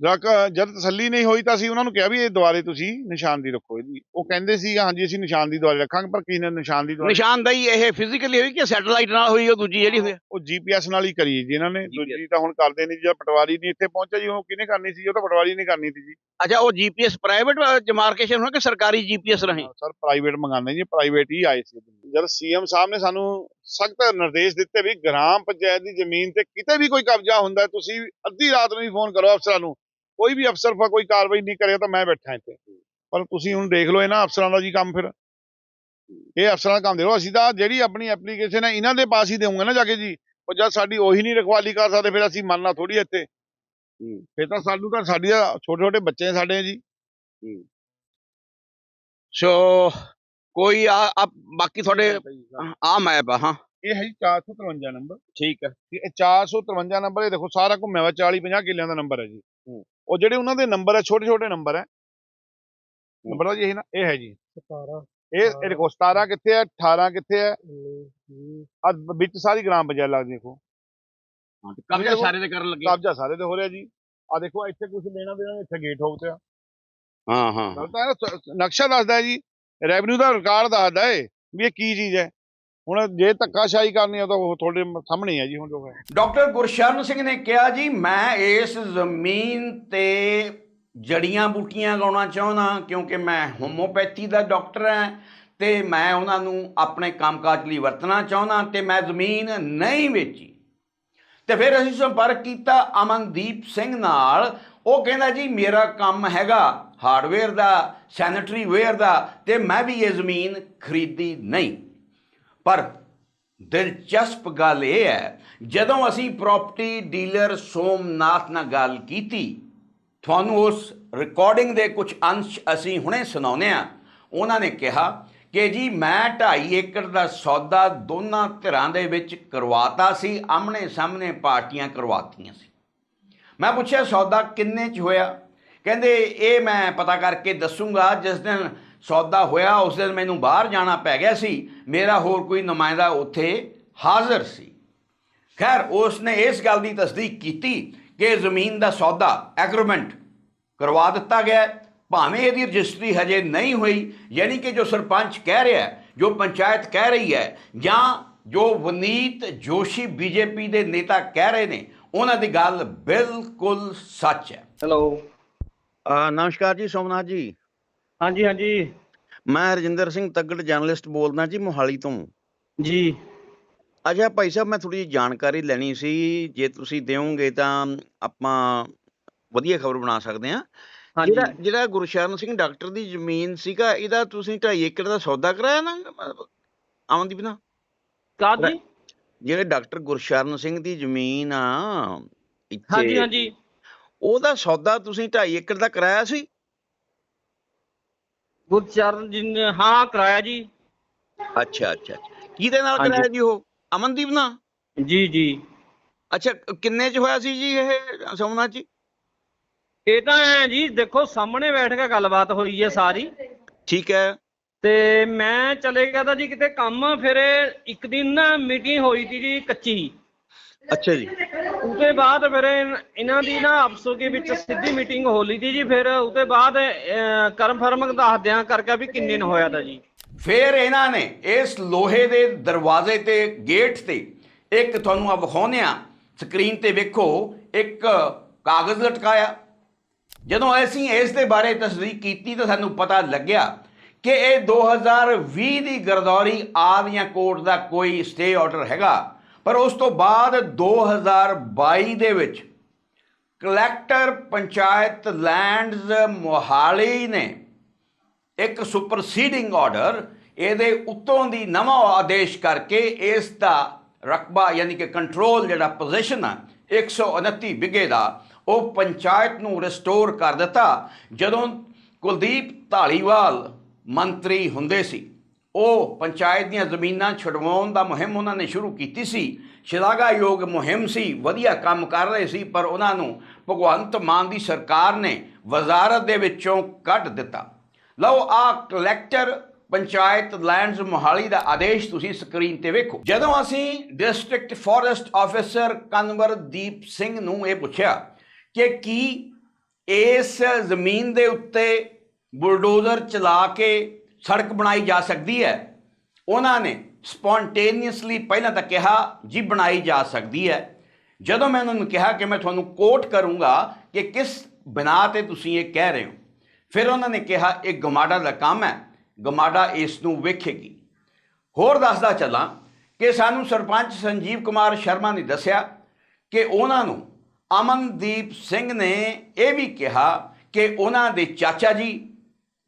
ਜਦ ਤਸੱਲੀ ਨਹੀਂ ਹੋਈ ਤਾਂ ਅਸੀਂ ਉਹਨਾਂ ਨੂੰ ਕਿਹਾ ਵੀ ਇਹ ਦੁਆਰੇ ਤੁਸੀਂ ਨਿਸ਼ਾਨ ਦੀ ਰੱਖੋ ਜੀ ਉਹ ਕਹਿੰਦੇ ਸੀ ਹਾਂਜੀ ਅਸੀਂ ਨਿਸ਼ਾਨ ਦੀ ਦੁਆਰੇ ਰੱਖਾਂਗੇ ਪਰ ਕਿਸੇ ਨੇ ਨਿਸ਼ਾਨ ਦੀ ਦੁਆਰੇ ਨਿਸ਼ਾਨਦੇਹੀ ਇਹ ਫਿਜ਼ੀਕਲੀ ਹੋਈ ਕਿ ਸੈਟੇਲਾਈਟ ਨਾਲ ਹੋਈ ਉਹ ਦੂਜੀ ਜਿਹੜੀ ਹੋਈ? ਉਹ ਜੀਪੀਐਸ ਨਾਲ ਹੀ ਕਰੀ ਜੀ ਇਹਨਾਂ ਨੇ। ਦੂਜੀ ਤਾਂ ਹੁਣ ਕਰਦੇ ਨਹੀਂ ਜਦ ਪਟਵਾਰੀ ਨਹੀਂ ਇੱਥੇ ਪਹੁੰਚਿਆ ਜੀ ਉਹ ਕਿਹਨੇ ਕਰਨੀ ਸੀ? ਉਹ ਤਾਂ ਪਟਵਾਰੀ ਨੇ ਕਰਨੀ ਸੀ ਜੀ। ਅੱਛਾ ਉਹ ਜੀਪੀਐਸ ਪ੍ਰਾਈਵੇਟ ਜਮਾਰਕੇਸ਼ਨ ਹੋਣਾ ਕਿ ਸਰਕਾਰੀ ਜੀਪੀਐਸ ਰਾਹੀਂ? ਸਰ ਪ੍ਰਾਈਵੇਟ ਮੰਗਾਉਂਦੇ ਜੀ ਪ੍ਰਾਈਵੇਟ ਹੀ ਆਏ ਸੀ। ਜਦ ਸੀਐਮ ਸਾਹਿਬ ਨੇ ਸਾਨੂੰ ਸਖਤ ਨਿਰਦੇਸ਼ ਦਿੱਤੇ ਵੀ ਗ੍ਰਾਮ ਪੰਚਾਇਤ ਦੀ ਜ਼ਮੀਨ ਤੇ ਕਿਤੇ ਵੀ ਕੋਈ ਕਬਜ਼ਾ ਹੁੰਦਾ ਹੈ, ਤੁਸੀਂ ਅੱਧੀ ਰਾਤ ਨੂੰ ਵੀ ਫੋਨ ਕਰੋ ਅਫਸਰਾਂ ਨੂੰ। ਕੋਈ ਵੀ ਅਫਸਰ ਫਾ ਕੋਈ ਕਾਰਵਾਈ ਨਹੀਂ ਕਰੇ ਤਾਂ ਮੈਂ ਬੈਠਾ ਇੱਥੇ। ਪਰ ਤੁਸੀਂ ਹੁਣ ਦੇਖ ਲਓ ਇਹਨਾਂ ਅਫਸਰਾਂ ਦਾ ਜੀ ਕੰਮ ਫਿਰ। ਇਹ ਅਫਸਰਾਂ ਦਾ ਕੰਮ ਦੇਖੋ ਅਸੀਂ ਤਾਂ ਜਿਹੜੀ ਆਪਣੀ ਐਪਲੀਕੇਸ਼ਨ ਹੈ ਇਹਨਾਂ ਦੇ ਪਾਸ ਹੀ ਦੇਵਾਂਗੇ ਨਾ ਜਾ ਕੇ ਜੀ। ਉਹ ਜਦ ਸਾਡੀ ਉਹੀ ਨਹੀਂ ਰਖਵਾਲੀ ਕਰ ਸਕਦੇ ਫਿਰ ਅਸੀਂ ਮੰਨਣਾ ਥੋੜੀ ਇੱਥੇ। ਫਿਰ ਤਾਂ ਸਾਨੂੰ ਤਾਂ ਸਾਡੀ ਛੋਟੇ ਛੋਟੇ ਬੱਚੇ ਸਾਡੇ ਜੀ। ਸੋ ਕੋਈ ਆ ਬਾਕੀ ਤੁਹਾਡੇ ਆ ਮੈਪ ਆ ਹਾਂ। ਇਹ ਹੈ ਜੀ 453 ਨੰਬਰ। ਠੀਕ ਹੈ। ਇਹ 453 ਨੰਬਰ ਇਹ ਦੇਖੋ ਸਾਰਾ ਘੁੰਮਿਆ ਵਾ 40 50 ਕਿੱਲਿਆਂ ਦਾ ਨੰਬਰ ਹੈ ਜੀ। ਉਹ ਜਿਹੜੇ ਉਹਨਾਂ ਦੇ ਨੰਬਰ ਹੈ ਛੋਟੇ ਛੋਟੇ ਨੰਬਰ ਹੈ। ਨੰਬਰ ਦਾ ਜੀ ਇਹ ਨਾ ਇਹ ਹੈ ਜੀ। 17 ਇਹ ਇਹ ਦੇਖੋ 17 ਕਿੱਥੇ ਹੈ 18 ਕਿੱਥੇ ਹੈ 19 ਆ ਵਿੱਚ ਸਾਰੀ ਗ੍ਰਾਮ ਪੰਚਾਇਤ ਲੱਗਦੀ ਦੇਖੋ। ਕਬਜ਼ਾ ਸਾਰੇ ਦੇ ਕਰਨ ਲੱਗੇ। ਕਬਜ਼ਾ ਸਾਰੇ ਤੇ ਹੋ ਰਿਹਾ ਜੀ। ਆ ਦੇਖੋ ਇੱਥੇ ਕੁਝ ਲੈਣਾ ਦੇਣਾ ਇੱਥੇ ਗੇਟ ਹੋ ਗਿਆ ਹਾਂ। ਹਾਂ ਤਾਂ ਨਕਸ਼ਾ ਦੱਸਦਾ ਜੀ। ਰੈਵਨਿਊ ਦਾ ਰਿਕਾਰਡ ਦੱਸਦਾ ਹੈ ਵੀ ਇਹ ਕੀ ਚੀਜ਼ ਹੈ। ਹੁਣ ਜੇ ਧੱਕਾਸ਼ਾਹੀ ਕਰਨੀ ਹੈ ਤਾਂ ਉਹ ਤੁਹਾਡੇ ਸਾਹਮਣੇ ਹੀ ਹੈ ਜੀ ਹੁਣ ਜੋ ਹੈ ਡਾਕਟਰ ਗੁਰਸ਼ਰਨ ਸਿੰਘ ਨੇ ਕਿਹਾ ਜੀ, ਮੈਂ ਇਸ ਜ਼ਮੀਨ ਤੇ ਜੜੀਆਂ ਬੂਟੀਆਂ ਲਾਉਣਾ ਚਾਹੁੰਦਾ, ਕਿਉਂਕਿ ਮੈਂ ਹੋਮੋਪੈਥੀ ਦਾ ਡਾਕਟਰ ਹਾਂ ਤੇ ਮੈਂ ਉਹਨਾਂ ਨੂੰ ਆਪਣੇ ਕੰਮਕਾਜ ਲਈ ਵਰਤਣਾ ਚਾਹੁੰਦਾ ਤੇ ਮੈਂ ਜ਼ਮੀਨ ਨਹੀਂ ਵੇਚੀ। ਤੇ ਫਿਰ ਅਸੀਂ ਸੰਪਰਕ ਕੀਤਾ ਅਮਨਦੀਪ ਸਿੰਘ ਨਾਲ। ਉਹ ਕਹਿੰਦਾ ਜੀ, ਮੇਰਾ ਕੰਮ ਹੈਗਾ ਹਾਰਡਵੇਅਰ ਦਾ ਸੈਨੇਟਰੀ ਵੇਅਰ ਦਾ ਤੇ ਮੈਂ ਵੀ ਇਹ ਜ਼ਮੀਨ ਖਰੀਦੀ ਨਹੀਂ। ਪਰ ਦਿਲਚਸਪ ਗੱਲ ਇਹ ਹੈ, ਜਦੋਂ ਅਸੀਂ ਪ੍ਰਾਪਰਟੀ ਡੀਲਰ ਸੋਮਨਾਥ ਨਾਲ ਗੱਲ ਕੀਤੀ, ਤੁਹਾਨੂੰ ਉਸ ਰਿਕਾਰਡਿੰਗ ਦੇ ਕੁਝ ਅੰਸ਼ ਅਸੀਂ ਹੁਣੇ ਸੁਣਾਉਂਦੇ ਆ ਉਹਨਾਂ ਨੇ ਕਿਹਾ ਕਿ ਜੀ, ਮੈਂ 2.5 ਏਕੜ ਦਾ ਸੌਦਾ ਦੋਨਾਂ ਧਿਰਾਂ ਦੇ ਵਿੱਚ ਕਰਵਾਤਾ ਸੀ ਆਮਣੇ ਸਾਹਮਣੇ ਪਾਰਟੀਆਂ ਕਰਵਾਤੀਆਂ ਸੀ। ਮੈਂ ਪੁੱਛਿਆ, ਸੌਦਾ ਕਿੰਨੇ ਚ ਹੋਇਆ? ਕਹਿੰਦੇ, ਇਹ ਮੈਂ ਪਤਾ ਕਰਕੇ ਦੱਸੂਗਾ, ਜਿਸ ਦਿਨ ਸੌਦਾ ਹੋਇਆ ਉਸ ਦਿਨ ਮੈਨੂੰ ਬਾਹਰ ਜਾਣਾ ਪੈ ਗਿਆ ਸੀ। ਮੇਰਾ ਹੋਰ ਕੋਈ ਨੁਮਾਇੰਦਾ ਉੱਥੇ ਹਾਜ਼ਰ ਸੀ। ਖੈਰ ਉਸ ਨੇ ਇਸ ਗੱਲ ਦੀ ਤਸਦੀਕ ਕੀਤੀ ਕਿ ਜ਼ਮੀਨ ਦਾ ਸੌਦਾ ਐਗਰੀਮੈਂਟ ਕਰਵਾ ਦਿੱਤਾ ਗਿਆ। ਭਾਵੇਂ ਇਹਦੀ ਰਜਿਸਟਰੀ ਹਜੇ ਨਹੀਂ ਹੋਈ ਯਾਨੀ ਕਿ ਜੋ ਸਰਪੰਚ ਕਹਿ ਰਿਹਾ ਹੈ ਜੋ ਪੰਚਾਇਤ ਕਹਿ ਰਹੀ ਹੈ ਜਾਂ ਜੋ ਵਨੀਤ ਜੋਸ਼ੀ ਬੀਜੇਪੀ ਦੇ ਨੇਤਾ ਕਹਿ ਰਹੇ ਨੇ ਉਹਨਾਂ ਦੀ ਗੱਲ ਬਿਲਕੁਲ ਸੱਚ ਹੈ। ਹੈਲੋ ਨਮਸਕਾਰ ਜੀ ਸੋਮਨਾਥ ਜੀ। ਹਾਂਜੀ ਹਾਂਜੀ। ਮੈਂ ਰਜਿੰਦਰ ਸਿੰਘ ਤੱਗੜ ਜਰਨਲਿਸਟ ਬੋਲਦਾ ਜੀ ਮੋਹਾਲੀ ਤੋਂ। ਜੀ। ਅੱਛਾ ਭਾਈ ਸਾਹਿਬ ਮੈਂ ਥੋੜੀ ਜਿਹੀ ਜਾਣਕਾਰੀ ਲੈਣੀ ਸੀ। ਜੇ ਤੁਸੀਂ ਦਿਓਗੇ ਤਾਂ ਆਪਾਂ ਵਧੀਆ ਖਬਰ ਬਣਾ ਸਕਦੇ ਹਾਂ। ਹਾਂਜੀ। ਜਿਹੜਾ ਜਿਹੜਾ ਗੁਰਸ਼ਰਨ ਸਿੰਘ ਡਾਕਟਰ ਦੀ ਜ਼ਮੀਨ ਸੀਗਾ ਇਹਦਾ ਤੁਸੀਂ 2.5 ਏਕੜ ਦਾ ਸੌਦਾ ਕਰਾਇਆ ਨਾ ਆਮਨਦੀਪ ਨਾ ਕਾਦੀ ਜਿਹੜੇ ਡਾਕਟਰ ਗੁਰਸ਼ਰਨ ਸਿੰਘ ਦੀ ਜ਼ਮੀਨ ਆ ਹਾਂਜੀ ਇੱਥੇ। ਹਾਂਜੀ ਉਹਦਾ ਸੌਦਾ ਤੁਸੀਂ 2.5 ਏਕੜ ਦਾ ਕਰਾਇਆ ਸੀ? ਗੁਰਚਰਨ ਜੀ ਨੇ ਹਾਂ ਕਰਾਇਆ ਜੀ। ਅੱਛਾ ਅੱਛਾ। ਕਿਹਦੇ ਨਾਲ। ਕਰਾਇਆ ਜੀ ਉਹ? ਅਮਨਦੀਪ ਨਾਲ? ਜੀ ਜੀ। ਅੱਛਾ ਕਿੰਨੇ ਚ ਹੋਇਆ ਸੀ ਜੀ ਇਹ ਸੋਮਨਾਥ ਜੀ? ਇਹ ਤਾਂ ਐ ਜੀ ਦੇਖੋ ਸਾਹਮਣੇ ਬੈਠ ਕੇ ਗੱਲਬਾਤ ਹੋਈ ਹੈ ਸਾਰੀ। ਠੀਕ ਹੈ। ਤੇ ਮੈਂ ਚਲੇ ਗਿਆ ਤਾਂ ਜੀ ਕਿਤੇ ਕੰਮ ਫਿਰ ਇੱਕ ਦਿਨ ਨਾ ਮੀਟਿੰਗ ਹੋਈ ਸੀ ਜੀ ਕੱਚੀ। ਅੱਛਾ ਜੀ। ਉਹਦੇ ਬਾਅਦ ਫਿਰ ਇਨ- ਇਹਨਾਂ ਦੀ ਨਾ ਆਪਸੋ ਦੇ ਵਿੱਚ ਸਿੱਧੀ ਮੀਟਿੰਗ ਹੋ ਲਈ ਸੀ ਜੀ ਫਿਰ ਉਹਦੇ ਬਾਅਦ ਕਨਫਰਮ ਦੱਸ ਦਿਆਂ ਕਰਕੇ ਵੀ ਕਿੰਨੇ ਨੂੰ ਹੋਇਆ ਤਾਂ ਜੀ। ਫਿਰ ਇਹਨਾਂ ਨੇ ਇਸ ਲੋਹੇ ਦੇ ਦਰਵਾਜ਼ੇ ਤੇ ਗੇਟ ਤੇ ਇੱਕ ਤੁਹਾਨੂੰ ਆ ਵਿਖਾਉਂਦੇ ਆ ਸਕਰੀਨ ਤੇ ਵੇਖੋ ਇੱਕ ਕਾਗਜ਼ ਲਟਕਾਇਆ। ਜਦੋਂ ਅਸੀਂ ਇਸ ਦੇ ਬਾਰੇ ਤਸਦੀਕ ਕੀਤੀ ਤਾਂ ਸਾਨੂੰ ਪਤਾ ਲੱਗਿਆ ਕਿ ਇਹ 2020 ਦੀ ਗਰਦੌਰੀ ਆਦੀਆਂ ਕੋਰਟ ਦਾ ਕੋਈ ਸਟੇ ਆਰਡਰ ਹੈਗਾ। ਪਰ ਉਸ ਤੋਂ ਬਾਅਦ 2022 ਦੇ ਵਿੱਚ ਕਲੈਕਟਰ ਪੰਚਾਇਤ ਲੈਂਡਸ ਮੋਹਾਲੀ ਨੇ ਇੱਕ ਸੁਪਰਸੀਡਿੰਗ ਆਰਡਰ ਇਹਦੇ ਉੱਤੋਂ ਦੀ ਨਵਾਂ ਆਦੇਸ਼ ਕਰਕੇ ਇਸ ਦਾ ਰਕਬਾ ਯਾਨੀ ਕਿ ਕੰਟਰੋਲ ਜਿਹੜਾ ਪੋਜੀਸ਼ਨ ਆ 129 ਵਿਗੇ ਦਾ, ਉਹ ਪੰਚਾਇਤ ਨੂੰ ਰਿਸਟੋਰ ਕਰ ਦਿੱਤਾ। ਜਦੋਂ ਕੁਲਦੀਪ ਢਾਲੀਵਾਲ ਮੰਤਰੀ ਹੁੰਦੇ ਸੀ ਉਹ ਪੰਚਾਇਤ ਦੀਆਂ ਜ਼ਮੀਨਾਂ ਛੁਡਵਾਉਣ ਦਾ ਮੁਹਿੰਮ ਉਹਨਾਂ ਨੇ ਸ਼ੁਰੂ ਕੀਤੀ ਸੀ। ਸ਼ਲਾਘਾਯੋਗ ਮੁਹਿੰਮ ਸੀ, ਵਧੀਆ ਕੰਮ ਕਰ ਰਹੇ ਸੀ, ਪਰ ਉਹਨਾਂ ਨੂੰ ਭਗਵੰਤ ਮਾਨ ਦੀ ਸਰਕਾਰ ਨੇ ਵਜ਼ਾਰਤ ਦੇ ਵਿੱਚੋਂ ਕੱਢ ਦਿੱਤਾ। ਲਓ ਆ ਕਲੈਕਟਰ ਪੰਚਾਇਤ ਲੈਂਡਸ ਮੋਹਾਲੀ ਦਾ ਆਦੇਸ਼ ਤੁਸੀਂ ਸਕਰੀਨ ਤੇ ਵੇਖੋ। ਜਦੋਂ ਅਸੀਂ district forest officer Kanwardeep Singh ਨੂੰ ਇਹ ਪੁੱਛਿਆ ਕਿ ਕੀ ਇਸ ਜ਼ਮੀਨ ਦੇ ਉੱਤੇ ਬੁਲਡੋਜ਼ਰ ਚਲਾ ਕੇ ਸੜਕ ਬਣਾਈ ਜਾ ਸਕਦੀ ਹੈ। ਉਹਨਾਂ ਨੇ ਸਪੌਂਟੇਨੀਅਸਲੀ ਪਹਿਲਾਂ ਤਾਂ ਕਿਹਾ, ਜੀ, ਬਣਾਈ ਜਾ ਸਕਦੀ ਹੈ। ਜਦੋਂ ਮੈਂ ਉਹਨਾਂ ਨੂੰ ਕਿਹਾ ਕਿ ਮੈਂ ਤੁਹਾਨੂੰ ਕੋਟ ਕਰੂੰਗਾ ਕਿ ਕਿਸ ਬਿਨਾ ਤੇ ਤੁਸੀਂ ਇਹ ਕਹਿ ਰਹੇ ਹੋ, ਫਿਰ ਉਹਨਾਂ ਨੇ ਕਿਹਾ, ਇਹ ਗਮਾਡਾ ਦਾ ਕੰਮ ਹੈ। ਗਮਾਡਾ ਇਸ ਨੂੰ ਵੇਖੇਗੀ। ਹੋਰ ਦੱਸਦਾ ਚੱਲਾਂ ਕਿ ਸਾਨੂੰ ਸਰਪੰਚ ਸੰਜੀਵ ਕੁਮਾਰ ਸ਼ਰਮਾ ਨੇ ਦੱਸਿਆ ਕਿ ਉਹਨਾਂ ਨੂੰ ਅਮਨਦੀਪ ਸਿੰਘ ਨੇ ਇਹ ਵੀ ਕਿਹਾ ਕਿ ਉਹਨਾਂ ਦੇ ਚਾਚਾ ਜੀ